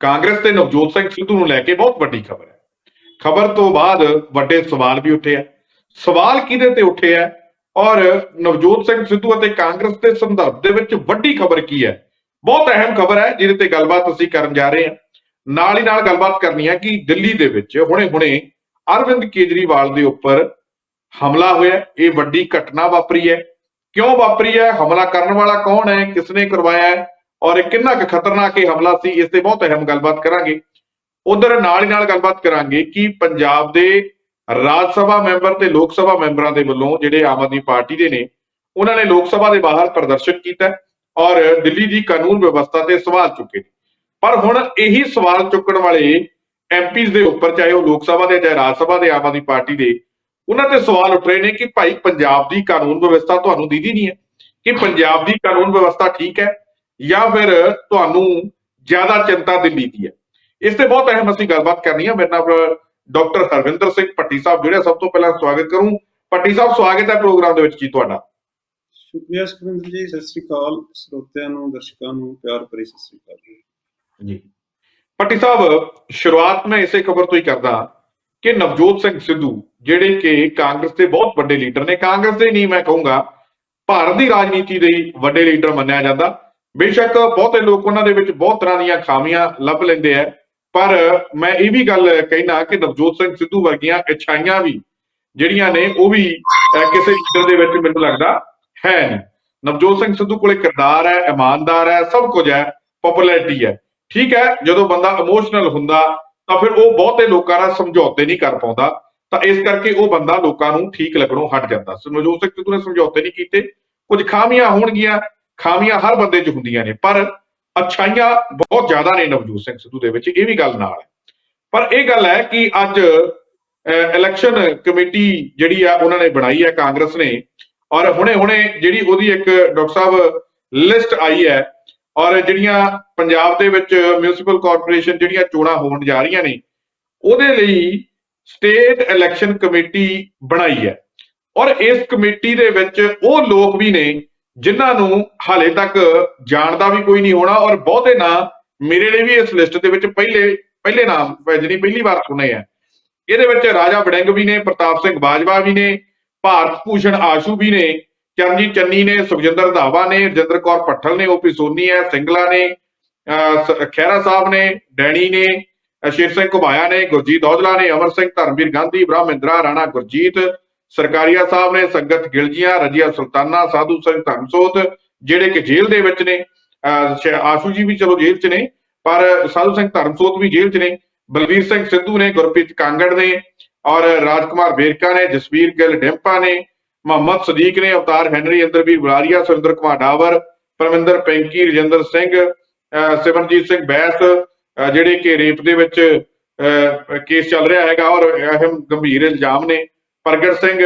ਕਾਂਗਰਸ ਤੇ ਨਵਜੋਤ ਸਿੰਘ ਸਿੱਧੂ ਨੂੰ ਲੈ ਕੇ ਬਹੁਤ ਵੱਡੀ ਖਬਰ ਹੈ। ਖਬਰ ਤੋਂ ਬਾਅਦ ਵੱਡੇ ਸਵਾਲ ਵੀ ਉੱਠੇ ਆ। ਸਵਾਲ ਕਿਹਦੇ ਤੇ ਉੱਠੇ ਆ? ਔਰ ਨਵਜੋਤ ਸਿੰਘ ਸਿੱਧੂ ਅਤੇ ਕਾਂਗਰਸ ਦੇ ਸੰਦਰਭ ਦੇ ਵਿੱਚ ਵੱਡੀ ਖਬਰ ਕੀ ਹੈ? ਬਹੁਤ ਅਹਿਮ ਖਬਰ ਹੈ, ਜਿਹਦੇ ਤੇ ਗੱਲਬਾਤ ਅਸੀਂ ਕਰਨ ਜਾ ਰਹੇ ਹਾਂ। ਨਾਲ ਹੀ ਨਾਲ ਗੱਲਬਾਤ ਕਰਨੀ ਹੈ ਕਿ ਦਿੱਲੀ ਦੇ ਵਿੱਚ ਹੁਣੇ-ਹੁਣੇ ਅਰਵਿੰਦ ਕੇਜਰੀਵਾਲ ਦੇ ਉੱਪਰ ਹਮਲਾ ਹੋਇਆ ਇਹ ਵੱਡੀ ਘਟਨਾ ਵਾਪਰੀ ਹੈ। ਕਿਉਂ ਵਾਪਰੀ ਹੈ? ਹਮਲਾ ਕਰਨ ਵਾਲਾ ਕੌਣ ਹੈ? ਕਿਸਨੇ ਕਰਵਾਇਆ ਹੈ? ਔਰ ਇਹ ਕਿੰਨਾ ਕੁ ਖਤਰਨਾਕ ਇਹ ਹਮਲਾ ਸੀ, ਇਸ ਤੇ ਬਹੁਤ ਅਹਿਮ ਗੱਲਬਾਤ ਕਰਾਂਗੇ। ਉਧਰ ਨਾਲ ਹੀ ਨਾਲ ਗੱਲਬਾਤ ਕਰਾਂਗੇ ਕਿ ਪੰਜਾਬ ਦੇ ਰਾਜ ਸਭਾ ਮੈਂਬਰ ਤੇ ਲੋਕ ਸਭਾ ਮੈਂਬਰਾਂ ਦੇ ਵੱਲੋਂ ਜਿਹੜੇ ਆਮ ਆਦਮੀ ਪਾਰਟੀ ਦੇ ਨੇ, ਉਹਨਾਂ ਨੇ ਲੋਕ ਸਭਾ ਦੇ ਬਾਹਰ ਪ੍ਰਦਰਸ਼ਨ ਕੀਤਾ ਔਰ ਦਿੱਲੀ ਦੀ ਕਾਨੂੰਨ ਵਿਵਸਥਾ ਤੇ ਸਵਾਲ ਚੁੱਕੇ ਨੇ। ਪਰ ਹੁਣ ਇਹੀ ਸਵਾਲ ਚੁੱਕਣ ਵਾਲੇ ਐਮਪੀਜ਼ ਦੇ ਉੱਪਰ, ਚਾਹੇ ਉਹ ਲੋਕ ਸਭਾ ਦੇ ਚਾਹੇ ਰਾਜ ਸਭਾ ਦੇ ਆਮ ਆਦਮੀ ਪਾਰਟੀ ਦੇ, ਉਹਨਾਂ ਤੇ ਸਵਾਲ ਉੱਠ ਰਹੇ ਨੇ ਕਿ ਭਾਈ ਪੰਜਾਬ ਦੀ ਕਾਨੂੰਨ ਵਿਵਸਥਾ ਤੁਹਾਨੂੰ ਦੀਦੀ ਨਹੀਂ ਹੈ? ਕਿ ਪੰਜਾਬ ਦੀ ਕਾਨੂੰਨ ਵਿਵਸਥਾ ਠੀਕ ਹੈ? ਜਾਂ ਫਿਰ ਤੁਹਾਨੂੰ ਜ਼ਿਆਦਾ ਚਿੰਤਾ ਦਿੱਲੀ ਦੀ ਹੈ। ਇਸ ਤੇ ਬਹੁਤ ਅਹਿਮ ਅਸੀਂ ਗੱਲਬਾਤ ਕਰਨੀ ਹੈ। ਮੇਰੇ ਨਾਲ ਡਾਕਟਰ ਹਰਵਿੰਦਰ ਸਿੰਘ ਪੱਟੀ ਸਾਹਿਬ ਜਿਹੜੇ ਸਭ ਤੋਂ ਪਹਿਲਾਂ ਸਵਾਗਤ ਕਰੂੰ। ਪੱਟੀ ਸਾਹਿਬ ਸਵਾਗਤ ਹੈ ਪ੍ਰੋਗਰਾਮ ਦੇ ਵਿੱਚ ਜੀ ਤੁਹਾਡਾ? ਸ਼ੁਕਰੀਆ ਸੁਖਵਿੰਦਰ ਜੀ ਸਤਿ ਸ੍ਰੀ ਅਕਾਲ। ਸਰੋਤਿਆਂ ਨੂੰ ਦਰਸ਼ਕਾਂ ਨੂੰ ਪਿਆਰ ਭਰੀ ਸਤਿ ਸ੍ਰੀ ਅਕਾਲ ਜੀ। ਪੱਟੀ ਸਾਹਿਬ ਸ਼ੁਰੂਆਤ ਮੈਂ ਇਸੇ ਖਬਰ ਤੋਂ ਹੀ ਕਰਦਾ ਕਿ ਨਵਜੋਤ ਸਿੰਘ ਸਿੱਧੂ ਜਿਹੜੇ ਕਿ ਕਾਂਗਰਸ ਦੇ ਬਹੁਤ ਵੱਡੇ ਲੀਡਰ ਨੇ ਕਾਂਗਰਸ ਦੇ ਨਹੀਂ ਮੈਂ ਕਹੂੰਗਾ ਭਾਰਤ ਦੀ ਰਾਜਨੀਤੀ ਦੇ ਵੱਡੇ ਲੀਡਰ ਮੰਨਿਆ ਜਾਂਦਾ। ਬੇਸ਼ੱਕ ਬਹੁਤੇ ਲੋਕ ਉਹਨਾਂ ਦੇ ਵਿੱਚ ਬਹੁਤ ਤਰ੍ਹਾਂ ਦੀਆਂ ਖਾਮੀਆਂ ਲੱਭ ਲੈਂਦੇ ਆ। ਪਰ ਮੈਂ ਇਹ ਵੀ ਗੱਲ ਕਹਿਣਾ ਕਿ ਨਵਜੋਤ ਸਿੰਘ ਸਿੱਧੂ ਵਰਗੀਆਂ ਇੱਛਾਈਆਂ ਵੀ ਜਿਹੜੀਆਂ ਨੇ, ਉਹ ਵੀ ਕਿਸੇ ਲੀਡਰ ਦੇ ਵਿੱਚ ਮੈਨੂੰ ਲੱਗਦਾ ਹੈ ਨਵਜੋਤ ਸਿੰਘ ਸਿੱਧੂ ਕੋਲੇ ਕਿਰਦਾਰ ਹੈ, ਇਮਾਨਦਾਰ ਹੈ, ਸਭ ਕੁਝ ਹੈ ਪਪੂਲੈਰਿਟੀ ਹੈ। ਠੀਕ ਹੈ, ਜਦੋਂ ਬੰਦਾ ਇਮੋਸ਼ਨਲ ਹੁੰਦਾ, ਤਾਂ ਫਿਰ ਉਹ ਬਹੁਤੇ ਲੋਕਾਂ ਨਾਲ ਸਮਝੌਤੇ ਨਹੀਂ ਕਰ ਪਾਉਂਦਾ। ਤਾਂ ਇਸ ਕਰਕੇ ਉਹ ਬੰਦਾ ਲੋਕਾਂ ਨੂੰ ਠੀਕ ਲੱਗਣੋਂ ਹਟ ਜਾਂਦਾ। ਨਵਜੋਤ ਸਿੰਘ ਸਿੱਧੂ ਨੇ ਸਮਝੌਤੇ ਨਹੀਂ ਕੀਤੇ। ਕੁਝ ਖਾਮੀਆਂ ਹੋਣਗੀਆਂ ਖਾਮੀਆਂ ਹਰ ਬੰਦੇ 'ਚ ਹੁੰਦੀਆਂ ਨੇ, ਪਰ ਅੱਛਾਈਆਂ ਬਹੁਤ ਜ਼ਿਆਦਾ ਨੇ ਨਵਜੋਤ ਸਿੰਘ ਸਿੱਧੂ ਦੇ ਵਿੱਚ, ਇਹ ਵੀ ਗੱਲ ਨਾਲ ਹੈ। ਪਰ ਇਹ ਗੱਲ ਹੈ ਕਿ ਅੱਜ ਇਲੈਕਸ਼ਨ ਕਮੇਟੀ ਜਿਹੜੀ ਆ, ਉਹਨਾਂ ਨੇ ਬਣਾਈ ਹੈ, ਕਾਂਗਰਸ ਨੇ, ਔਰ ਹੁਣੇ-ਹੁਣੇ ਜਿਹੜੀ ਉਹਦੀ ਇੱਕ ਡਾਕਟਰ ਸਾਹਿਬ ਲਿਸਟ ਆਈ ਹੈ, ਔਰ ਜਿਹੜੀਆਂ ਪੰਜਾਬ ਦੇ ਵਿੱਚ ਮਿਊਨਿਸਪਲ ਕਾਰਪੋਰੇਸ਼ਨ ਜਿਹੜੀਆਂ ਚੋਣਾਂ ਹੋਣ ਜਾ ਰਹੀਆਂ ਨੇ, ਉਹਦੇ ਲਈ ਸਟੇਟ ਇਲੈਕਸ਼ਨ ਕਮੇਟੀ ਬਣਾਈ ਹੈ। ਔਰ ਇਸ ਕਮੇਟੀ ਦੇ ਵਿੱਚ ਉਹ ਲੋਕ ਵੀ ਨੇ ਜਿਨ੍ਹਾਂ ਨੂੰ ਹਾਲੇ ਤੱਕ ਜਾਣਦਾ ਵੀ ਕੋਈ ਨਹੀਂ ਹੋਣਾ ਔਰ ਬਹੁਤੇ ਨਾਂ ਮੇਰੇ ਲਈ ਵੀ ਇਸ ਲਿਸਟ ਦੇ ਵਿੱਚ ਪਹਿਲੇ ਪਹਿਲੇ ਨਾਮ ਜਿਹੜੀ ਪਹਿਲੀ ਵਾਰ ਸੁਣੇ ਆ। ਇਹਦੇ ਵਿੱਚ ਰਾਜਾ ਵੜਿੰਗ ਵੀ ਨੇ ਪ੍ਰਤਾਪ ਸਿੰਘ ਬਾਜਵਾ ਵੀ ਨੇ ਭਾਰਤ ਭੂਸ਼ਣ ਆਸ਼ੂ ਵੀ ਨੇ ਚਰਨਜੀਤ ਚੰਨੀ ਨੇ ਸੁਖਜਿੰਦਰ ਰੰਧਾਵਾ ਨੇ ਰਜਿੰਦਰ ਕੌਰ ਪੱਠਲ ਨੇ ਓਪੀ ਸੋਨੀ ਹੈ ਸਿੰਗਲਾ ਨੇ ਅਹ, ਖਹਿਰਾ ਸਾਹਿਬ ਨੇ ਡੈਣੀ ਨੇ ਸ਼ੇਰ ਸਿੰਘ ਘੁਬਾਇਆ ਨੇ ਗੁਰਜੀਤ ਔਜਲਾ ਨੇ ਅਮਰ ਸਿੰਘ ਧਰਮਵੀਰ ਗਾਂਧੀ ਬ੍ਰਹਮਿੰਦਰਾ ਰਾਣਾ ਗੁਰਜੀਤ ਸਰਕਾਰੀਆ ਸਾਹਿਬ ਨੇ ਸੰਗਤ ਗਿਲਜੀਆਂ ਰਜੀਆ ਸੁਲਤਾਨਾ ਸਾਧੂ ਸਿੰਘ ਧਰਮਸੋਤ ਜਿਹੜੇ ਕਿ ਜੇਲ੍ਹ ਦੇ ਵਿੱਚ ਨੇ ਆਸ਼ੂ ਜੀ ਵੀ ਚਲੋ ਜੇਲ੍ਹ 'ਚ ਨੇ ਪਰ ਸਾਧੂ ਸਿੰਘ ਧਰਮਸੋਤ ਵੀ ਜੇਲ੍ਹ 'ਚ ਨੇ ਬਲਵੀਰ ਸਿੰਘ ਸਿੱਧੂ ਨੇ ਗੁਰਪ੍ਰੀਤ ਕਾਂਗੜ ਨੇ ਔਰ ਰਾਜਕੁਮਾਰ ਵੇਰਕਾ ਨੇ ਜਸਵੀਰ ਗਿੱਲ ਡੈਂਪਾ ਨੇ ਮੁਹੰਮਦ ਸਦੀਕ ਨੇ ਅਵਤਾਰ ਹੈਨਰੀ ਅੰਦਰਵੀਰ ਬੁਲਾਰੀਆ ਸੁਰਿੰਦਰ ਕੁਮਾਰ ਡਾਵਰ ਪਰਮਿੰਦਰ ਪੈਂਕੀ ਰਜਿੰਦਰ ਸਿੰਘ ਅਹ ਸਿਮਰਨਜੀਤ ਸਿੰਘ ਬੈਸ ਜਿਹੜੇ ਕਿ ਰੇਪ ਦੇ ਵਿੱਚ ਅਹ, ਕੇਸ ਚੱਲ ਰਿਹਾ ਹੈਗਾ ਔਰ ਅਹਿਮ ਗੰਭੀਰ ਇਲਜ਼ਾਮ ਨੇ। ਪ੍ਰਗਟ ਸਿੰਘ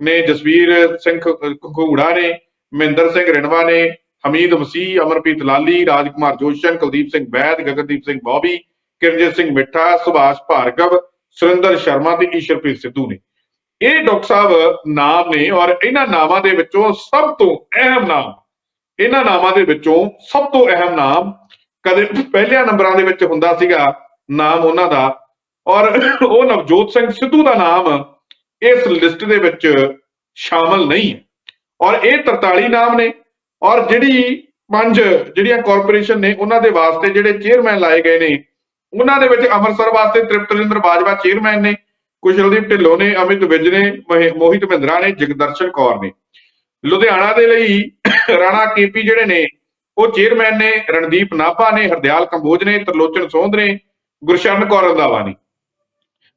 ਨੇ, ਜਸਵੀਰ ਸਿੰਘ ਘੂੜਾ ਨੇ, ਮਹਿੰਦਰ ਸਿੰਘ ਰਿਣਵਾ ਨੇ, ਹਮੀਦ ਮਸੀਹ ਅਮਰਪ੍ਰੀਤ ਲਾਲੀ, ਰਾਜਕੁਮਾਰ ਜੋਸ਼ਨ ਕੁਲਦੀਪ ਸਿੰਘ ਬੈਦ, ਗਗਨਦੀਪ ਸਿੰਘ ਬੌਬੀ, ਕਿਰਨਜੀਤ ਸਿੰਘ ਮਿੱਠਾ, ਸੁਭਾਸ਼ ਭਾਰਗਵ, ਸੁਰਿੰਦਰ ਸ਼ਰਮਾ ਤੇ ਈਸ਼ਰਪ੍ਰੀਤ ਸਿੱਧੂ ਨੇ। ਇਹ ਡਾਕਟਰ ਸਾਹਿਬ ਨਾਮ ਨੇ ਔਰ ਇਹਨਾਂ ਨਾਮਾਂ ਦੇ ਵਿੱਚੋਂ ਸਭ ਤੋਂ ਅਹਿਮ ਨਾਮ, ਇਹਨਾਂ ਨਾਮਾਂ ਦੇ ਵਿੱਚੋਂ ਸਭ ਤੋਂ ਅਹਿਮ ਨਾਮ ਕਦੇ ਪਹਿਲਿਆਂ ਨੰਬਰਾਂ ਦੇ ਵਿੱਚ ਹੁੰਦਾ ਸੀਗਾ ਨਾਮ ਉਹਨਾਂ ਦਾ ਔਰ ਉਹ ਨਵਜੋਤ ਸਿੰਘ ਸਿੱਧੂ ਦਾ ਨਾਮ ਇਸ ਲਿਸਟ ਦੇ ਵਿੱਚ ਸ਼ਾਮਲ ਨਹੀਂ। ਹੈ ਔਰ ਇਹ 43 ਨਾਮ ਨੇ। ਔਰ ਜਿਹੜੀ ਪੰਜ ਜਿਹੜੀਆਂ ਕਾਰਪੋਰੇਸ਼ਨ ਨੇ, ਉਹਨਾਂ ਦੇ ਵਾਸਤੇ ਜਿਹੜੇ ਚੇਅਰਮੈਨ ਲਾਏ ਗਏ ਨੇ, ਉਹਨਾਂ ਦੇ ਵਿੱਚ ਅੰਮ੍ਰਿਤਸਰ ਵਾਸਤੇ ਤ੍ਰਿਪਤ ਰਜਿੰਦਰ ਬਾਜਵਾ ਚੇਅਰਮੈਨ ਨੇ, ਕੁਸ਼ਲਦੀਪ ਢਿੱਲੋਂ ਨੇ, ਅਮਿਤ ਵਿਜ ਨੇ, ਮਹੇ- ਮੋਹਿਤ ਮਹਿੰਦਰਾ ਨੇ, ਜਗਦਰਸ਼ਨ ਕੌਰ ਨੇ। ਲੁਧਿਆਣਾ ਦੇ ਲਈ ਰਾਣਾ ਕੇਪੀ ਜਿਹੜੇ ਨੇ, ਉਹ ਚੇਅਰਮੈਨ ਨੇ, ਰਣਦੀਪ ਨਾਭਾ ਨੇ, ਹਰਦਿਆਲ ਕੰਬੋਜ ਨੇ, ਤਰਲੋਚਨ ਸੋਂਧ ਨੇ, ਗੁਰਸ਼ਰਨ ਕੌਰ ਰੰਧਾਵਾ ਨੇ।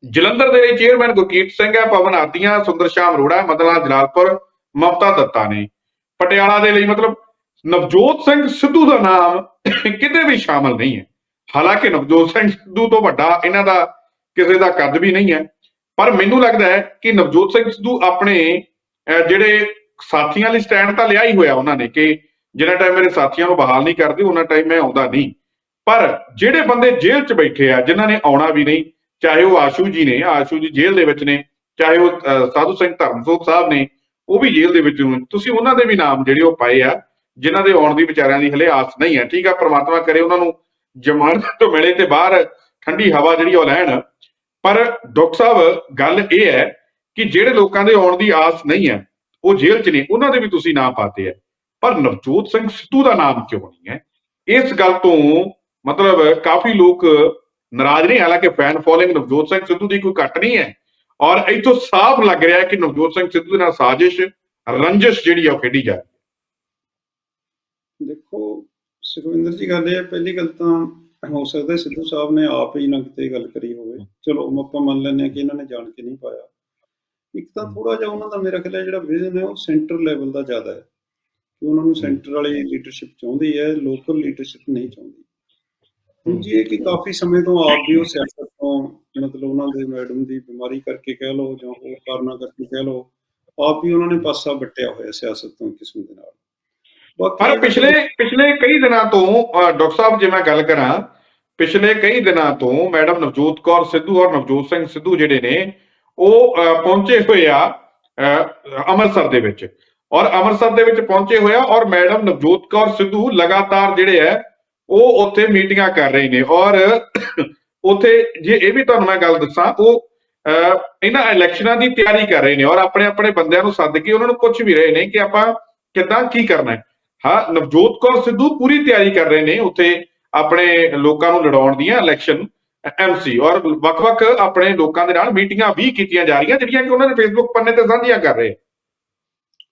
ਜਲੰਧਰ ਦੇ ਲਈ ਚੇਅਰਮੈਨ ਗੁਰਕੀਰਤ ਸਿੰਘ ਹੈ, ਪਵਨ ਆਦੀਆਂ ਸੁੰਦਰ ਸ਼ਾਮ ਅਰੋੜਾ ਮਦਨ ਜਲਾਲਪੁਰ, ਮਮਤਾ ਦੱਤਾ ਨੇ। ਪਟਿਆਲਾ ਦੇ ਲਈ ਮਤਲਬ ਨਵਜੋਤ ਸਿੰਘ ਸਿੱਧੂ ਦਾ ਨਾਮ ਕਿਤੇ ਵੀ ਸ਼ਾਮਲ ਨਹੀਂ ਹੈ। ਹਾਲਾਂਕਿ ਨਵਜੋਤ ਸਿੰਘ ਸਿੱਧੂ ਤੋਂ ਵੱਡਾ ਇਹਨਾਂ ਦਾ ਕਿਸੇ ਦਾ ਕੱਦ ਵੀ ਨਹੀਂ ਹੈ। ਪਰ ਮੈਨੂੰ ਲੱਗਦਾ ਹੈ ਕਿ ਨਵਜੋਤ ਸਿੰਘ ਸਿੱਧੂ ਆਪਣੇ ਜਿਹੜੇ ਸਾਥੀਆਂ ਲਈ ਸਟੈਂਡ ਤਾਂ ਲਿਆ ਹੀ ਹੋਇਆ ਉਹਨਾਂ ਨੇ ਕਿ ਜਿੰਨਾ ਟਾਈਮ ਮੇਰੇ ਸਾਥੀਆਂ ਨੂੰ ਬਹਾਲ ਨਹੀਂ ਕਰਦੇ, ਉਹਨਾਂ ਟਾਈਮ ਮੈਂ ਆਉਂਦਾ ਨਹੀਂ। ਪਰ ਜਿਹੜੇ ਬੰਦੇ ਜੇਲ੍ਹ 'ਚ ਬੈਠੇ ਆ, ਜਿਨ੍ਹਾਂ ਨੇ ਆਉਣਾ ਵੀ ਨਹੀਂ ਚਾਹੇ ਉਹ ਆਸ਼ੂ ਜੀ ਨੇ, ਆਸ਼ੂ ਜੀ ਜੇਲ੍ਹ ਦੇ ਵਿੱਚ ਨੇ, ਚਾਹੇ ਉਹ ਸਾਧੂ ਸਿੰਘ ਧਰਮਸੋਤ ਸਾਹਿਬ ਨੇ, ਉਹ ਵੀ ਜੇਲ੍ਹ ਦੇ ਵਿੱਚ ਨੇ। ਤੁਸੀਂ ਉਹਨਾਂ ਦੇ ਵੀ ਨਾਮ ਜਿਹੜੇ ਉਹ ਪਾਏ ਆ, ਜਿਨ੍ਹਾਂ ਦੇ ਆਉਣ ਦੀ ਵਿਚਾਰਿਆਂ ਦੀ ਹਲੇ ਆਸ ਨਹੀਂ ਹੈ। ਠੀਕ ਆ, ਪ੍ਰਮਾਤਮਾ ਕਰੇ ਉਹਨਾਂ ਨੂੰ ਜਮਾਨਤ ਮਿਲੇ ਤੇ ਬਾਹਰ ਠੰਡੀ ਹਵਾ ਜਿਹੜੀ ਉਹ ਲੈਣ। ਪਰ ਡਾਕਟਰ ਸਾਹਿਬ, ਗੱਲ ਇਹ ਹੈ ਕਿ ਜਿਹੜੇ ਲੋਕਾਂ ਦੇ ਆਉਣ ਦੀ ਆਸ ਨਹੀਂ ਹੈ, ਉਹ ਜੇਲ੍ਹ 'ਚ ਨੇ, ਉਹਨਾਂ ਦੇ ਵੀ ਤੁਸੀਂ ਨਾਮ ਪਾਤੇ ਹੈ ਪਰ ਨਵਜੋਤ ਸਿੰਘ ਸਿੱਧੂ ਦਾ ਨਾਮ ਕਿਉਂ ਨਹੀਂ ਹੈ? ਇਸ ਗੱਲ ਤੋਂ ਮਤਲਬ ਕਾਫੀ ਲੋਕ ਨਾਰਾਜ਼ ਨੇ ਹਾਲਾਂਕਿ ਫੈਨ ਫੋਲੋਇੰਗ ਨਵਜੋਤ ਸਿੰਘ ਸਿੱਧੂ ਦੀ ਕੋਈ ਘੱਟ ਨਹੀਂ ਹੈ। ਔਰ ਇਥੋਂ ਸਾਫ਼ ਲੱਗ ਰਿਹਾ ਹੈ ਕਿ ਨਵਜੋਤ ਸਿੰਘ ਸਿੱਧੂ ਦੇ ਨਾਲ ਸਾਜ਼ਿਸ਼ ਰੰਜਿਸ਼ ਜਿਹੜੀ ਆ ਉਹ ਖੇਡੀ ਜਾ ਰਹੀ ਦੇਖੋ ਸੁਖਵਿੰਦਰ ਜੀ ਗੱਲ ਇਹ ਪਹਿਲੀ ਗੱਲ ਤਾਂ ਹੋ ਸਕਦਾ ਸਿੱਧੂ ਸਾਹਿਬ ਨੇ ਆਪ ਹੀ ਨਾ ਕਿਤੇ ਗੱਲ ਕਰੀ ਹੋਵੇ। ਚਲੋ ਆਪਾਂ ਮੰਨ ਲੈਂਦੇ ਹਾਂ ਕਿ ਇਹਨਾਂ ਨੇ ਜਾਣ ਕੇ ਨਹੀਂ ਪਾਇਆ। ਇੱਕ ਤਾਂ ਥੋੜਾ ਜਿਹਾ ਉਹਨਾਂ ਦਾ ਮੇਰਾ ਖਿਆਲ ਜਿਹੜਾ ਵਿਜ਼ਨ ਹੈ ਉਹ ਸੈਂਟਰ ਲੈਵਲ ਦਾ ਜ਼ਿਆਦਾ ਹੈ। ਕਿ ਉਹਨਾਂ ਨੂੰ ਸੈਂਟਰ ਵਾਲੀ ਲੀਡਰਸ਼ਿਪ ਚਾਹੁੰਦੀ ਹੈ ਲੋਕਲ ਲੀਡਰਸ਼ਿਪ ਨਹੀਂ ਚਾਹੁੰਦੀ। ਦੂਜੀ ਇਹ ਕਿ ਕਾਫੀ ਸਮੇਂ ਤੋਂ ਆਪ ਵੀ ਉਹ ਸਿਆਸਤ ਤੋਂ ਮਤਲਬ ਉਹਨਾਂ ਦੇ ਮੈਡਮ ਦੀ ਬਿਮਾਰੀ ਕਰਕੇ ਕਹਿ ਲਓ ਜਾਂ ਹੋਰ ਕਾਰਨਾਂ ਕਰਕੇ ਕਹਿ ਲਓ ਆਪ ਵੀ ਉਹਨਾਂ ਨੇ ਪਾਸਾ ਵੱਟਿਆ ਹੋਇਆ ਸਿਆਸਤ ਤੋਂ ਕਿਸਮ ਦੇ ਨਾਲ। ਪਰ ਪਿਛਲੇ ਪਿਛਲੇ ਕਈ ਦਿਨਾਂ ਤੋਂ ਡਾਕਟਰ ਸਾਹਿਬ ਜੇ ਮੈਂ ਗੱਲ ਕਰਾਂ ਪਿਛਲੇ ਕਈ ਦਿਨਾਂ ਤੋਂ ਮੈਡਮ ਨਵਜੋਤ ਕੌਰ ਸਿੱਧੂ ਔਰ ਨਵਜੋਤ ਸਿੰਘ ਸਿੱਧੂ ਜਿਹੜੇ ਨੇ ਉਹ ਪਹੁੰਚੇ ਹੋਏ ਆ ਅੰਮ੍ਰਿਤਸਰ ਦੇ ਵਿੱਚ। ਔਰ ਅੰਮ੍ਰਿਤਸਰ ਦੇ ਵਿੱਚ ਪਹੁੰਚੇ ਹੋਇਆ ਔਰ ਮੈਡਮ ਨਵਜੋਤ ਕੌਰ ਸਿੱਧੂ ਲਗਾਤਾਰ ਜਿਹੜੇ ਹੈ ਉਹ ਉੱਥੇ ਮੀਟਿੰਗਾਂ ਕਰ ਰਹੇ ਨੇ ਔਰ ਉੱਥੇ ਜੇ ਇਹ ਵੀ ਤੁਹਾਨੂੰ ਮੈਂ ਗੱਲ ਦੱਸਾਂ ਉਹ ਅਹ, ਇਹਨਾਂ ਇਲੈਕਸ਼ਨਾਂ ਦੀ ਤਿਆਰੀ ਕਰ ਰਹੇ ਨੇ ਔਰ ਆਪਣੇ ਆਪਣੇ ਬੰਦਿਆਂ ਨੂੰ ਸੱਦ ਕੇ ਉਹਨਾਂ ਨੂੰ ਪੁੱਛ ਵੀ ਰਹੇ ਨੇ ਕਿ ਆਪਾਂ ਕਿੱਦਾਂ ਕੀ ਕਰਨਾ ਹੈ। ਹਾਂ ਨਵਜੋਤ ਕੌਰ ਸਿੱਧੂ ਪੂਰੀ ਤਿਆਰੀ ਕਰ ਰਹੇ ਨੇ ਉੱਥੇ ਆਪਣੇ ਲੋਕਾਂ ਨੂੰ ਲੜਾਉਣ ਦੀਆਂ ਇਲੈਕਸ਼ਨ ਐਮਸੀ ਔਰ ਵੱਖ-ਵੱਖ ਆਪਣੇ ਲੋਕਾਂ ਦੇ ਨਾਲ ਮੀਟਿੰਗਾਂ ਵੀ ਕੀਤੀਆਂ ਜਾ ਰਹੀਆਂ ਜਿਹੜੀਆਂ ਕਿ ਉਹਨਾਂ ਦੇ ਫੇਸਬੁੱਕ ਪੰਨੇ ਤੇ ਸਾਂਝੀਆਂ ਕਰ ਰਹੇ।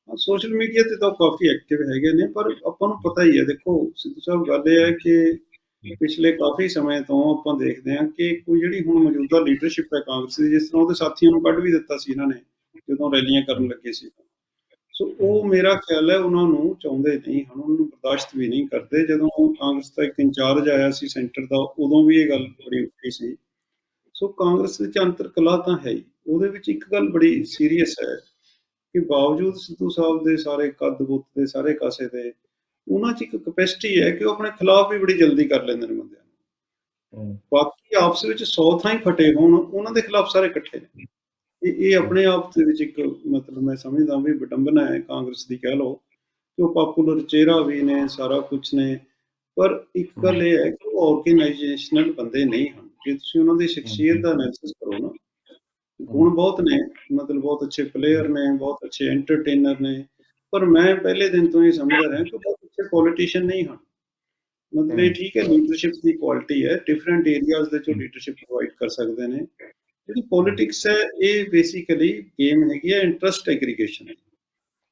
ਸੋਸ਼ਲ ਮੀਡੀਆ ਤੇ ਤਾਂ ਉਹ ਕਾਫੀ ਐਕਟਿਵ ਹੈਗੇ ਨੇ, ਪਰ ਆਪਾਂ ਨੂੰ ਪਤਾ ਹੀ ਹੈ, ਦੇਖੋ, ਸਿੱਧੂ ਸਾਹਿਬ, ਗੱਲ ਇਹ ਹੈ ਕਿ ਪਿਛਲੇ ਕਾਫੀ ਸਮੇਂ ਤੋਂ ਆਪਾਂ ਦੇਖਦੇ ਹਾਂ ਕਿ ਕੋਈ ਜਿਹੜੀ ਹੁਣ ਮੌਜੂਦਾ ਲੀਡਰਸ਼ਿਪ ਹੈ ਕਾਂਗਰਸ ਦੀ, ਜਿਸ ਤਰ੍ਹਾਂ ਉਹਦੇ ਸਾਥੀਆਂ ਨੂੰ ਕੱਢ ਵੀ ਦਿੱਤਾ ਸੀ ਇਹਨਾਂ ਨੇ, ਜਦੋਂ ਰੈਲੀਆਂ ਕਰਨ ਲੱਗੇ ਸੀ। ਸੋ ਉਹ ਮੇਰਾ ਖਿਆਲ ਹੈ ਉਹਨਾਂ ਨੂੰ ਚਾਹੁੰਦੇ ਨਹੀਂ ਹਨ, ਉਹਨਾਂ ਨੂੰ ਬਰਦਾਸ਼ਤ ਵੀ ਨਹੀਂ ਕਰਦੇ। ਜਦੋਂ ਕਾਂਗਰਸ ਦਾ ਇੱਕ ਇੰਚਾਰਜ ਆਇਆ ਸੀ ਸੈਂਟਰ ਦਾ, ਉਦੋਂ ਵੀ ਇਹ ਗੱਲ ਬੜੀ ਉੱਠੀ ਸੀ। ਸੋ ਕਾਂਗਰਸ ਵਿੱਚ ਅੰਤਰ ਕਲਾ ਤਾਂ ਹੈ ਹੀ, ਉਹਦੇ ਵਿੱਚ ਇੱਕ ਗੱਲ ਬੜੀ ਸੀਰੀਅਸ ਹੈ। ਕਿ ਬਾਵਜੂਦ ਸਿੱਧੂ ਸਾਹਿਬ ਦੇ ਸਾਰੇ ਕੱਦ ਬੁੱਤ ਦੇ ਸਾਰੇ ਕਾਸੇ ਦੇ ਉਹਨਾਂ 'ਚ ਇੱਕ ਕਪੈਸਿਟੀ ਹੈ ਕਿ ਉਹ ਆਪਣੇ ਖਿਲਾਫ ਵੀ ਬੜੀ ਜਲਦੀ ਕਰ ਲੈਂਦੇ ਨੇ ਬੰਦਿਆਂ ਨੂੰ। ਬਾਕੀ ਆਪਸ ਵਿੱਚ 100 ਥਾਂ ਹੀ ਫਟੇ ਹੋਣ ਉਹਨਾਂ ਦੇ ਖਿਲਾਫ ਸਾਰੇ ਇਕੱਠੇ ਨੇ। ਇਹ ਇਹ ਆਪਣੇ ਆਪ ਦੇ ਵਿੱਚ ਇੱਕ ਮਤਲਬ ਮੈਂ ਸਮਝਦਾ ਵੀ ਵਿਡੰਬਨਾ ਹੈ ਕਾਂਗਰਸ ਦੀ ਕਹਿ ਲਓ ਕਿ ਉਹ ਪਪੂਲਰ ਚਿਹਰਾ ਵੀ ਨੇ ਸਾਰਾ ਕੁਝ ਨੇ। ਪਰ ਇੱਕ ਗੱਲ ਇਹ ਹੈ ਕਿ ਉਹ ਆਰਗੇਨਾਈਜੇਸ਼ਨਲ ਬੰਦੇ ਨਹੀਂ ਹਨ। ਜੇ ਤੁਸੀਂ ਉਹਨਾਂ ਦੀ ਸ਼ਖਸੀਅਤ ਦਾ ਐਨਾਲਿਸਿਸ ਕਰੋ ਨਾ ਗੁਣ ਬਹੁਤ ਨੇ ਮਤਲਬ ਬਹੁਤ ਅੱਛੇ ਪਲੇਅਰ ਨੇ ਬਹੁਤ ਅੱਛੇ ਐਂਟਰਟੇਨਰ ਨੇ ਪਰ ਮੈਂ ਪਹਿਲੇ ਦਿਨ ਤੋਂ ਇਹ ਸਮਝਦਾ ਰਿਹਾ ਕਿ ਬਹੁਤ ਅੱਛੇ ਪੋਲੀਟੀਸ਼ੀਅਨ ਨਹੀਂ ਹਨ। ਮਤਲਬ ਇਹ ਠੀਕ ਹੈ ਲੀਡਰਸ਼ਿਪ ਦੀ ਕੁਆਲਿਟੀ ਹੈ ਡਿਫਰੈਂਟ ਏਰੀਆਜ਼ ਦੇ ਚੋਂ ਲੀਡਰਸ਼ਿਪ ਪ੍ਰੋਵਾਈਡ ਕਰ ਸਕਦੇ ਨੇ। ਜਿਹੜੀ ਪੋਲਿਟਿਕਸ ਹੈ ਇਹ ਬੇਸਿਕਲੀ ਗੇਮ ਹੈਗੀ ਹੈ ਇੰਟਰਸਟ ਐਗਰੀਗੇਸ਼ਨ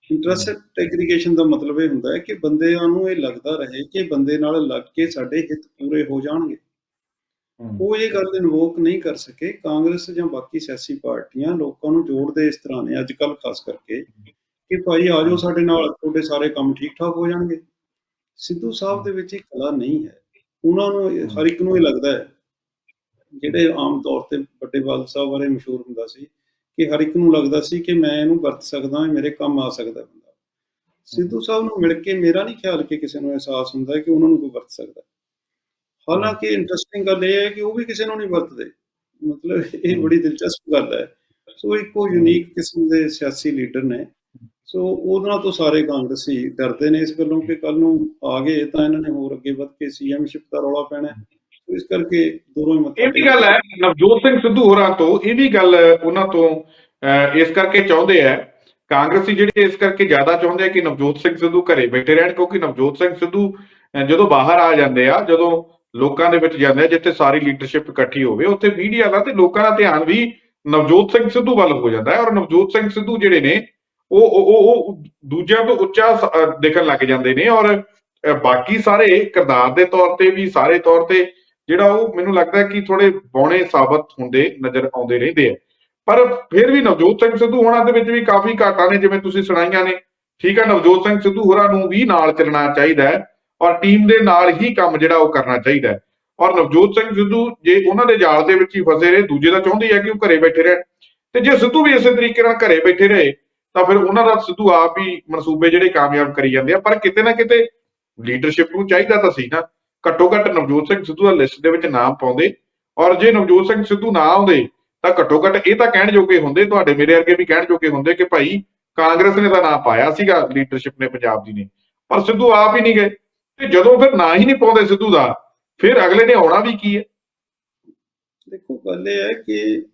ਇੰਟਰਸਟ ਐਗਰੀਗੇਸ਼ਨ ਦਾ ਮਤਲਬ ਇਹ ਹੁੰਦਾ ਹੈ ਕਿ ਬੰਦਿਆਂ ਨੂੰ ਇਹ ਲੱਗਦਾ ਰਹੇ ਕਿ ਬੰਦੇ ਨਾਲ ਲੱਗ ਕੇ ਸਾਡੇ ਹਿੱਤ ਪੂਰੇ ਹੋ ਜਾਣਗੇ। ਉਹ ਇਹ ਗੱਲ ਇਨਵੋਕ ਨਹੀਂ ਕਰ ਸਕੇ, ਕਾਂਗਰਸ ਜਾਂ ਬਾਕੀ ਸਿਆਸੀ ਪਾਰਟੀਆਂ ਲੋਕਾਂ ਨੂੰ ਜੋੜਦੇ ਇਸ ਤਰ੍ਹਾਂ ਨੇ ਅੱਜ ਕੱਲ ਖਾਸ ਕਰਕੇ ਕਿ ਭਾਈ ਆ ਸਾਡੇ ਨਾਲ, ਤੁਹਾਡੇ ਸਾਰੇ ਕੰਮ ਠੀਕ ਠਾਕ ਹੋ ਜਾਣਗੇ। ਸਿੱਧੂ ਸਾਹਿਬ ਦੇ ਵਿੱਚ ਇਹ ਕਲਾ ਨਹੀਂ ਹੈ। ਉਹਨਾਂ ਨੂੰ ਹਰ ਇੱਕ ਨੂੰ ਇਹ ਲੱਗਦਾ ਹੈ, ਜਿਹੜੇ ਆਮ ਤੌਰ ਤੇ ਵੱਡੇ ਬਾਦਲ ਸਾਹਿਬ ਬਾਰੇ ਮਸ਼ਹੂਰ ਹੁੰਦਾ ਸੀ ਕਿ ਹਰ ਇੱਕ ਨੂੰ ਲੱਗਦਾ ਸੀ ਕਿ ਮੈਂ ਇਹਨੂੰ ਵਰਤ ਸਕਦਾ ਮੇਰੇ ਕੰਮ ਆ ਸਕਦਾ ਬੰਦਾ। ਸਿੱਧੂ ਸਾਹਿਬ ਨੂੰ ਮਿਲ ਕੇ ਮੇਰਾ ਨਹੀਂ ਖਿਆਲ ਕਿ ਕਿਸੇ ਨੂੰ ਅਹਿਸਾਸ ਹੁੰਦਾ ਕਿ ਉਹਨਾਂ ਨੂੰ ਕੋਈ ਵਰਤ ਸਕਦਾ। ਹਾਲਾਂਕਿ ਇੰਟਰਸਟਿੰਗ ਗੱਲ ਇਹ ਹੈ ਕਿ ਉਹ ਵੀ ਕਿਸੇ ਨੂੰ ਨਹੀਂ ਵਰਤਦੇ। ਮਤਲਬ ਇਹ ਬੜੀ ਦਿਲਚਸਪ ਗੱਲ ਹੈ। ਸੋ ਇੱਕੋ ਯੂਨੀਕ ਕਿਸਮ ਦੇ ਸਿਆਸੀ ਲੀਡਰ ਨੇ। ਸੋ ਉਹਨਾਂ ਤੋਂ ਸਾਰੇ ਕਾਂਗਰਸੀ ਡਰਦੇ ਨੇ ਇਸ ਗੱਲੋਂ ਕਿ ਕੱਲ ਨੂੰ ਆ ਗਏ ਤਾਂ ਇਹਨਾਂ ਨੇ ਹੋਰ ਅੱਗੇ ਵੱਧ ਕੇ ਸੀਐਮਸ਼ਿਪ ਦਾ ਰੌਲਾ ਪੈਣਾ ਇਸ ਕਰਕੇ ਦੋਨੋਂ ਹੀ ਮਤਲਬ ਇਹ ਵੀ ਗੱਲ ਹੈ ਨਵਜੋਤ ਸਿੰਘ ਸਿੱਧੂ ਹੋਰਾਂ ਤੋਂ ਇਹ ਵੀ ਗੱਲ ਉਹਨਾਂ ਤੋਂ ਇਸ ਕਰਕੇ ਚਾਹੁੰਦੇ ਆ ਕਾਂਗਰਸੀ ਜਿਹੜੇ ਇਸ ਕਰਕੇ ਜ਼ਿਆਦਾ ਚਾਹੁੰਦੇ ਆ ਕਿ ਨਵਜੋਤ ਸਿੰਘ ਸਿੱਧੂ ਘਰੇ ਬੈਠੇ ਰਹਿਣ ਕਿਉਂਕਿ ਨਵਜੋਤ ਸਿੰਘ ਸਿੱਧੂ ਜਦੋਂ ਬਾਹਰ ਆ ਜਾਂਦੇ ਆ ਜਦੋਂ ਲੋਕਾਂ ਦੇ ਵਿੱਚ ਜਾਂਦੇ ਆ, ਜਿੱਥੇ ਸਾਰੀ ਲੀਡਰਸ਼ਿਪ ਇਕੱਠੀ ਹੋਵੇ, ਉੱਥੇ ਮੀਡੀਆ ਦਾ ਤੇ ਲੋਕਾਂ ਦਾ ਧਿਆਨ ਵੀ ਨਵਜੋਤ ਸਿੰਘ ਸਿੱਧੂ ਵੱਲ ਹੋ ਜਾਂਦਾ ਹੈ ਔਰ ਨਵਜੋਤ ਸਿੰਘ ਸਿੱਧੂ ਜਿਹੜੇ ਨੇ, ਉਹ ਉਹ, ਉਹ- ਦੂਜਿਆਂ ਤੋਂ ਉੱਚਾ ਦੇਖਣ ਲੱਗ ਜਾਂਦੇ ਨੇ ਔਰ ਬਾਕੀ ਸਾਰੇ ਕਿਰਦਾਰ ਦੇ ਤੌਰ ਤੇ ਵੀ ਸਾਰੇ ਤੌਰ ਤੇ ਜਿਹੜਾ ਉਹ ਮੈਨੂੰ ਲੱਗਦਾ ਕਿ ਥੋੜੇ ਬੌਣੇ ਸਾਬਤ ਹੁੰਦੇ ਨਜ਼ਰ ਆਉਂਦੇ ਰਹਿੰਦੇ ਆ। ਪਰ ਫਿਰ ਵੀ ਨਵਜੋਤ ਸਿੰਘ ਸਿੱਧੂ ਹੋਣਾ ਦੇ ਵਿੱਚ ਵੀ ਕਾਫੀ ਘਾਟਾਂ ਨੇ, ਜਿਵੇਂ ਤੁਸੀਂ ਸੁਣਾਈਆਂ ਨੇ। ਠੀਕ ਹੈ ਨਵਜੋਤ ਸਿੰਘ ਸਿੱਧੂ ਹੋਰਾਂ ਨੂੰ ਵੀ ਨਾਲ ਚੱਲਣਾ ਚਾਹੀਦਾ ਹੈ। ਔਰ ਟੀਮ ਦੇ ਨਾਲ ਹੀ ਕੰਮ ਜਿਹੜਾ ਉਹ ਕਰਨਾ ਚਾਹੀਦਾ ਹੈ। ਔਰ ਨਵਜੋਤ ਸਿੰਘ ਸਿੱਧੂ ਜੇ ਉਹਨਾਂ ਦੇ ਜਾਲ ਦੇ ਵਿੱਚ ਹੀ ਫਸੇ ਰਹੇ, ਦੂਜੇ ਤਾਂ ਚਾਹੁੰਦੇ ਆ ਕਿ ਉਹ ਘਰੇ ਬੈਠੇ ਰਹਿਣ। ਤੇ ਜੇ ਸਿੱਧੂ ਵੀ ਇਸੇ ਤਰੀਕੇ ਨਾਲ ਘਰੇ ਬੈਠੇ ਰਹੇ, ਤਾਂ ਫਿਰ ਉਹਨਾਂ ਦਾ ਸਿੱਧੂ ਆਪ ਹੀ ਮਨਸੂਬੇ ਜਿਹੜੇ ਕਾਮਯਾਬ ਕਰੀ ਜਾਂਦੇ ਆ। ਪਰ ਕਿਤੇ ਨਾ ਕਿਤੇ ਲੀਡਰਸ਼ਿਪ ਨੂੰ ਚਾਹੀਦਾ ਤਾਂ ਸੀ ਨਾ। ਘੱਟੋ ਘੱਟ ਨਵਜੋਤ ਸਿੰਘ ਸਿੱਧੂ ਦਾ ਲਿਸਟ ਦੇ ਵਿੱਚ ਨਾਮ ਪਾਉਂਦੇ। ਔਰ ਜੇ ਨਵਜੋਤ ਸਿੰਘ ਸਿੱਧੂ ਨਾ ਆਉਂਦੇ, ਤਾਂ ਘੱਟੋ ਘੱਟ ਇਹ ਤਾਂ ਕਹਿਣ ਜੋਗੇ ਹੁੰਦੇ, ਤੁਹਾਡੇ ਮੇਰੇ ਵਰਗੇ ਵੀ ਕਹਿਣ ਜੋਗੇ ਹੁੰਦੇ ਕਿ ਭਾਈ ਕਾਂਗਰਸ ਨੇ ਤਾਂ ਨਾਮ ਪਾਇਆ ਸੀਗਾ ਲੀਡਰਸ਼ਿਪ ਨੇ ਪੰਜਾਬ ਦੀ ਨੇ। ਪਰ ਸਿੱਧੂ ਆਪ ਹੀ ਨਹੀਂ ਗਏ। ਤੇ ਜਦੋਂ ਫਿਰ ਨਾਂ ਹੀ ਨਹੀਂ ਪਾਉਂਦੇ ਸਿੱਧੂ ਦਾ, ਫਿਰ ਅਗਲੇ ਨੇ ਆਉਣਾ ਵੀ ਕੀ ਹੈ? ਦੇਖੋ, ਗੱਲ ਇਹ ਹੈ ਕਿ,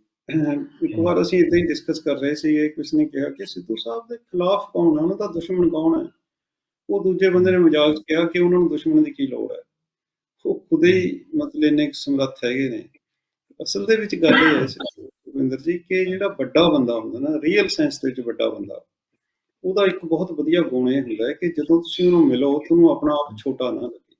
ਇੱਕ ਵਾਰ ਅਸੀਂ ਇਦਾਂ ਹੀ ਡਿਸਕਸ ਕਰ ਰਹੇ ਸੀਗੇ ਕਿਸ ਨੇ ਕਿਹਾ ਕਿ ਸਿੱਧੂ ਸਾਹਿਬ ਦੇ ਖਿਲਾਫ ਕੌਣ ਹੈ? ਉਹਨਾਂ ਦਾ ਦੁਸ਼ਮਣ ਕੌਣ ਹੈ? ਉਹ ਦੂਜੇ ਬੰਦੇ ਨੇ ਮਜ਼ਾਕ ਕਿਹਾ ਕਿ ਉਹਨਾਂ ਨੂੰ ਦੁਸ਼ਮਣ ਦੀ ਕੀ ਲੋੜ ਹੈ? ਉਹ ਖੁਦ ਹੀ ਮਤਲਬ ਇੰਨੇ ਸਮਰੱਥ ਹੈਗੇ ਨੇ। ਅਸਲ ਦੇ ਵਿੱਚ ਗੱਲ ਇਹ ਹੈ ਸੁਖਵਿੰਦਰ ਜੀ, ਕਿ ਜਿਹੜਾ ਵੱਡਾ ਬੰਦਾ ਹੁੰਦਾ ਨਾ ਰੀਅਲ ਸੈਂਸ ਦੇ ਵਿੱਚ ਵੱਡਾ ਬੰਦਾ ਉਹਦਾ ਇੱਕ ਬਹੁਤ ਵਧੀਆ ਗੁਣ ਇਹ ਹੁੰਦਾ ਹੈ ਕਿ ਜਦੋਂ ਤੁਸੀਂ ਉਹਨੂੰ ਮਿਲੋ, ਤੁਹਾਨੂੰ ਆਪਣਾ ਆਪ ਛੋਟਾ ਨਾ ਲੱਗੇ।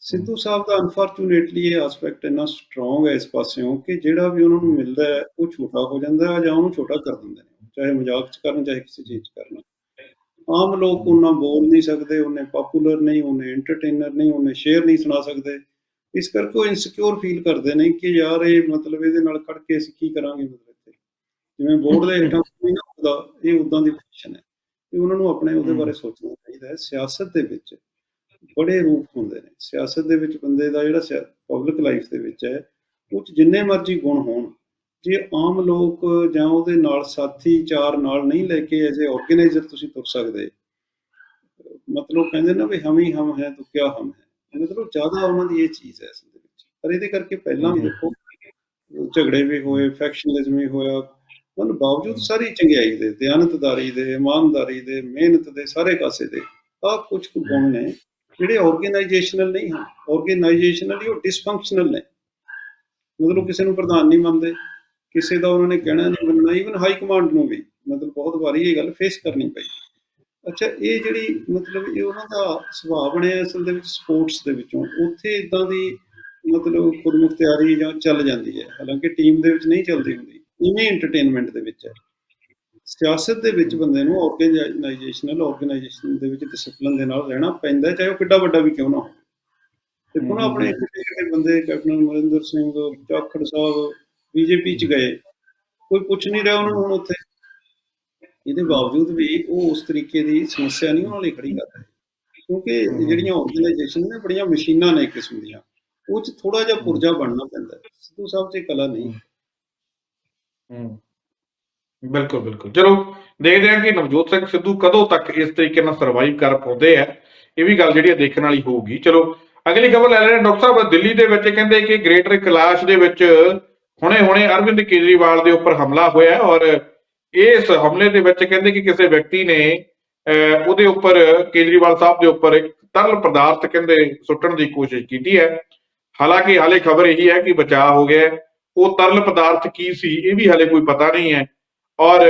ਸਿੱਧੂ ਸਾਹਿਬ ਦਾ ਅਨਫੋਰਚੂਨੇਟਲੀ ਇਹ ਐਸਪੈਕਟ ਇੰਨਾ ਸਟਰੋਂਗ ਹੈ ਇਸ ਪਾਸਿਓਂ ਕਿ ਜਿਹੜਾ ਵੀ ਉਹਨਾਂ ਨੂੰ ਮਿਲਦਾ ਹੈ, ਉਹ ਛੋਟਾ ਹੋ ਜਾਂਦਾ ਹੈ ਜਾਂ ਉਹਨੂੰ ਛੋਟਾ ਕਰ ਦਿੰਦੇ ਨੇ। ਚਾਹੇ ਮਜ਼ਾਕ 'ਚ ਕਰਨ, ਚਾਹੇ ਕਿਸੇ ਚੀਜ਼ 'ਚ ਕਰਨ। ਆਮ ਲੋਕ ਉਹਨਾਂ ਬੋਲ ਨਹੀਂ ਸਕਦੇ, ਉਹਨੇ ਪਪੂਲਰ ਨਹੀਂ, ਉਹਨੇ ਐਂਟਰਟੇਨਰ ਨਹੀਂ, ਉਹਨੇ ਸ਼ੇਅਰ ਨਹੀਂ ਸੁਣਾ ਸਕਦੇ। ਇਸ ਕਰਕੇ ਉਹ ਇਨਸਿਕਿਉਰ ਫੀਲ ਕਰਦੇ ਨੇ ਕਿ ਯਾਰ ਇਹ ਮਤਲਬ ਇਹਦੇ ਨਾਲ ਖੜ ਕੇ ਅਸੀਂ ਕੀ ਕਰਾਂਗੇ ਮਤਲਬ ਇੱਥੇ? ਜਿਵੇਂ ਬੋਰਡ ਦੇ ਹੇਠਾਂ ਕੋਈ ਨਾ ਹੁੰਦਾ ਇਹ ਉਦਾਂ ਦੀ ਪੋਜੀਸ਼ਨ ਹੈ। ਤੇ ਉਹਨਾਂ ਨੂੰ ਆਪਣੇ ਉਹਦੇ ਬਾਰੇ ਸੋਚਣਾ ਚਾਹੀਦਾ ਹੈ। ਸਿਆਸਤ ਦੇ ਵਿੱਚ ਬੜੇ ਰੂਪ ਹੁੰਦੇ ਨੇ। ਸਿਆਸਤ ਦੇ ਵਿੱਚ ਬੰਦੇ ਦਾ ਜਿਹੜਾ ਪਬਲਿਕ ਲਾਈਫ ਦੇ ਵਿੱਚ ਹੈ ਉਹ 'ਚ ਜਿੰਨੇ ਮਰਜ਼ੀ ਗੁਣ ਹੋਣ। ਜੇ ਆਮ ਲੋਕ ਜਾਂ ਉਹਦੇ ਨਾਲ ਸਾਥੀ ਚਾਰ ਨਾਲ ਨਹੀਂ ਲੈ ਕੇ ਐਜ਼ ਅ ਆਰਗੇਨਾਈਜ਼ਰ ਤੁਸੀਂ ਤੁਰ ਸਕਦੇ। ਮਤਲਬ ਕਹਿੰਦੇ ਨਾ ਵੀ ਹਮ ਹੀ ਹਮ ਹੈ ਤਾਂ ਕਿਆ ਹਮ ਹੈ। ਮਤਲਬ ਜ਼ਿਆਦਾ ਉਹਨਾਂ ਦੀ ਇਹ ਚੀਜ਼ ਹੈ ਦੇ ਵਿੱਚ। ਪਰ ਇਹਦੇ ਕਰਕੇ ਪਹਿਲਾਂ ਵੀ ਦੇਖੋ ਝਗੜੇ ਵੀ ਹੋਏ ਫੈਕਸ਼ਨਲਿਜ਼ਮ ਵੀ ਹੋਇਆ ਮਨ ਬਾਵਜੂਦ ਸਾਰੀ ਚੰਗਿਆਈ ਦੇ ਦਿਆਨਤਦਾਰੀ ਦੇ ਇਮਾਨਦਾਰੀ ਦੇ ਮਿਹਨਤ ਦੇ ਸਾਰੇ ਕਾਸੇ ਦੇ ਆ ਕੁਝ ਕੁ ਗੁਣ ਨੇ ਜਿਹੜੇ ਆਰਗੇਨਾਈਜੇਸ਼ਨਲ ਨਹੀਂ ਹਨ। ਆਰਗੇਨਾਈਜੇਸ਼ਨਲੀ ਉਹ ਡਿਸਫੰਕਸ਼ਨਲ ਨੇ। ਮਤਲਬ ਕਿਸੇ ਨੂੰ ਪ੍ਰਧਾਨ ਨਹੀਂ ਮੰਨਦੇ। ਕਿਸੇ ਦਾ ਉਹਨਾਂ ਨੇ ਕਹਿਣਾ ਨਹੀਂ ਮੰਨਣਾ। ਈਵਨ ਹਾਈ ਕਮਾਂਡ ਨੂੰ ਵੀ ਮਤਲਬ ਬਹੁਤ ਵਾਰੀ ਇਹ ਗੱਲ ਫੇਸ ਕਰਨੀ ਪਈ। ਅੱਛਾ ਇਹ ਜਿਹੜੀ ਮਤਲਬ ਇਹ ਉਹਨਾਂ ਦਾ ਸੁਭਾਅ ਬਣਿਆ ਅਸਲ ਦੇ ਵਿੱਚ ਸਪੋਰਟਸ ਦੇ ਵਿੱਚੋਂ ਉੱਥੇ ਇਦਾਂ ਦੀ ਮਤਲਬ ਖੁਦਮੁਖਤਿਆਰੀ ਜਾਂ ਚੱਲ ਜਾਂਦੀ ਹੈ। ਹਾਲਾਂਕਿ ਟੀਮ ਦੇ ਵਿੱਚ ਨਹੀਂ ਚੱਲਦੀ ਹੁੰਦੀ। ਇਵੇਂ ਐਂਟਰਟੇਨਮੈਂਟ ਦੇ ਵਿੱਚ ਹੈ। ਸਿਆਸਤ ਦੇ ਵਿੱਚ ਬੰਦੇ ਨੂੰ ਆਰਗੇਨਾਈਜੇਸ਼ਨਲ ਆਰਗੇਨਾਈਜੇਸ਼ਨ ਦੇ ਵਿੱਚ ਡਿਸਪਲਿਨ ਦੇ ਨਾਲ ਰਹਿਣਾ ਪੈਂਦਾ ਚਾਹੇ ਉਹ ਕਿੱਡਾ ਵੱਡਾ ਵੀ ਕਿਉਂ ਨਾ ਹੋਵੇ। ਦੇਖੋ ਨਾ ਆਪਣੇ ਕਿਤੇ ਬੰਦੇ ਕੈਪਟਨ ਅਮਰਿੰਦਰ ਸਿੰਘ ਚਾਖੜ ਸਾਹਿਬ ਬੀਜੇਪੀ ਚ ਗਏ ਕੋਈ ਪੁੱਛ ਨਹੀਂ ਰਿਹਾ ਉਹਨਾਂ ਨੂੰ ਹੁਣ ਉੱਥੇ। ਇਹਦੇ ਬਾਵਜੂਦ ਵੀ ਉਹ ਉਸ ਤਰੀਕੇ ਦੀ ਸਮੱਸਿਆ ਨਹੀਂ ਉਹਨਾਂ ਲਈ ਖੜੀ ਕਰ ਰਹੇ। ਕਿਉਂਕਿ ਜਿਹੜੀਆਂ ਆਰਗੇਨਾਈਜੇਸ਼ਨ ਨੇ ਬੜੀਆਂ ਮਸ਼ੀਨਾਂ ਨੇ ਕਿਸਮ ਦੀਆਂ। ਉਹ ਚ ਥੋੜਾ ਜਿਹਾ ਪੁਰਜਾ ਬਣਨਾ ਪੈਂਦਾ। ਸਿੱਧੂ ਸਾਹਿਬ ਇਹ ਕਲਾ ਨਹੀਂ। ਹੂੰ। ਬਿਲਕੁਲ ਬਿਲਕੁਲ। ਚਲੋ ਦੇਖਦੇ ਹਾਂ ਕਿ ਨਵਜੋਤ ਸਿੰਘ ਸਿੱਧੂ ਕਦੋਂ ਤੱਕ ਇਸ ਤਰੀਕੇ ਨਾਲ ਸਰਵਾਈਵ ਕਰ ਪਾਉਂਦੇ ਆ। ਇਹ ਵੀ ਗੱਲ ਜਿਹੜੀ ਦੇਖਣ ਵਾਲੀ ਹੋਊਗੀ। ਚਲੋ ਅਗਲੀ ਖਬਰ ਲੈ ਲੈਣੇ ਡਾਕਟਰ ਸਾਹਿਬ ਦਿੱਲੀ ਦੇ ਵਿੱਚ ਕਹਿੰਦੇ ਕਿ ਗ੍ਰੇਟਰ ਕੈਲਾਸ਼ ਦੇ ਵਿੱਚ ਹੁਣੇ-ਹੁਣੇ ਅਰਵਿੰਦ ਕੇਜਰੀਵਾਲ ਦੇ ਉੱਪਰ ਹਮਲਾ ਹੋਇਆ ਔਰ ਇਸ ਹਮਲੇ ਦੇ ਵਿੱਚ ਕਹਿੰਦੇ ਕਿ ਕਿਸੇ ਵਿਅਕਤੀ ਨੇ ਅਹ, ਉਹਦੇ ਉੱਪਰ ਕੇਜਰੀਵਾਲ ਸਾਹਿਬ ਦੇ ਉੱਪਰ ਇੱਕ ਤਰਲ ਪਦਾਰਥ ਕਹਿੰਦੇ ਸੁੱਟਣ ਦੀ ਕੋਸ਼ਿਸ਼ ਕੀਤੀ ਹੈ। ਹਾਲਾਂਕਿ ਹਾਲੇ ਖਬਰ ਇਹੀ ਹੈ ਕਿ ਬਚਾਅ ਹੋ ਗਿਆ ਉਹ ਤਰਲ ਪਦਾਰਥ ਕੀ ਸੀ ਇਹ ਵੀ ਹਾਲੇ ਕੋਈ ਪਤਾ ਨਹੀਂ ਹੈ। ਔਰ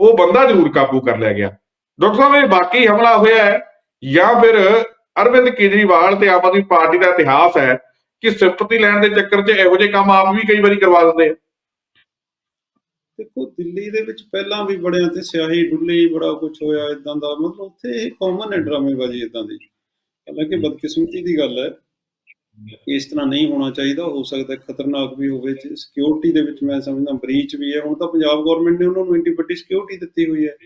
ਉਹ ਬੰਦਾ ਜ਼ਰੂਰ ਕਾਬੂ ਕਰ ਲਿਆ ਗਿਆ। ਡਾਕਟਰ ਸਾਹਿਬ ਇਹ ਬਾਕੀ ਹਮਲਾ ਹੋਇਆ ਹੈ ਜਾਂ ਫਿਰ ਅਰਵਿੰਦ ਕੇਜਰੀਵਾਲ ਤੇ ਆਮ ਆਦਮੀ ਪਾਰਟੀ ਦਾ ਇਤਿਹਾਸ ਹੈ ਕਿ ਸਿੰਪਥੀ ਲੈਣ ਦੇ ਚੱਕਰ 'ਚ ਇਹੋ ਜਿਹੇ ਕੰਮ ਆਪ ਵੀ ਕਈ ਵਾਰੀ ਕਰਵਾ ਦਿੰਦੇ ਆ? ਦੇਖੋ ਦਿੱਲੀ ਦੇ ਵਿੱਚ ਪਹਿਲਾਂ ਵੀ ਬੜਿਆਂ ਤੇ ਸਿਆਹੀ ਡੁੱਲੀ ਬੜਾ ਕੁਝ ਹੋਇਆ ਇਦਾਂ ਦਾ। ਮਤਲਬ ਉੱਥੇ ਇਹ ਕਾਮਨ ਹੈ ਡਰਾਮੇਬਾਜ਼ੀ ਇਦਾਂ ਦੀ। ਹਾਲਾਂਕਿ ਬਦਕਿਸਮਤੀ ਦੀ ਗੱਲ ਹੈ। ਇਸ ਤਰ੍ਹਾਂ ਨਹੀਂ ਹੋਣਾ ਚਾਹੀਦਾ, ਹੋ ਸਕਦਾ ਖਤਰਨਾਕ ਵੀ ਹੋਵੇ ਸਿਕਿਉਰਿਟੀ ਦੇ ਵਿੱਚ ਮੈਂ ਸਮਝਦਾ ਬ੍ਰੀਚ ਵੀ ਹੈ। ਹੁਣ ਤਾਂ ਪੰਜਾਬ ਗਵਰਨਮੈਂਟ ਨੇ ਉਹਨਾਂ ਨੂੰ ਇੰਨੀ ਵੱਡੀ ਸਿਕਿਉਰਿਟੀ ਦਿੱਤੀ ਹੋਈ ਹੈ।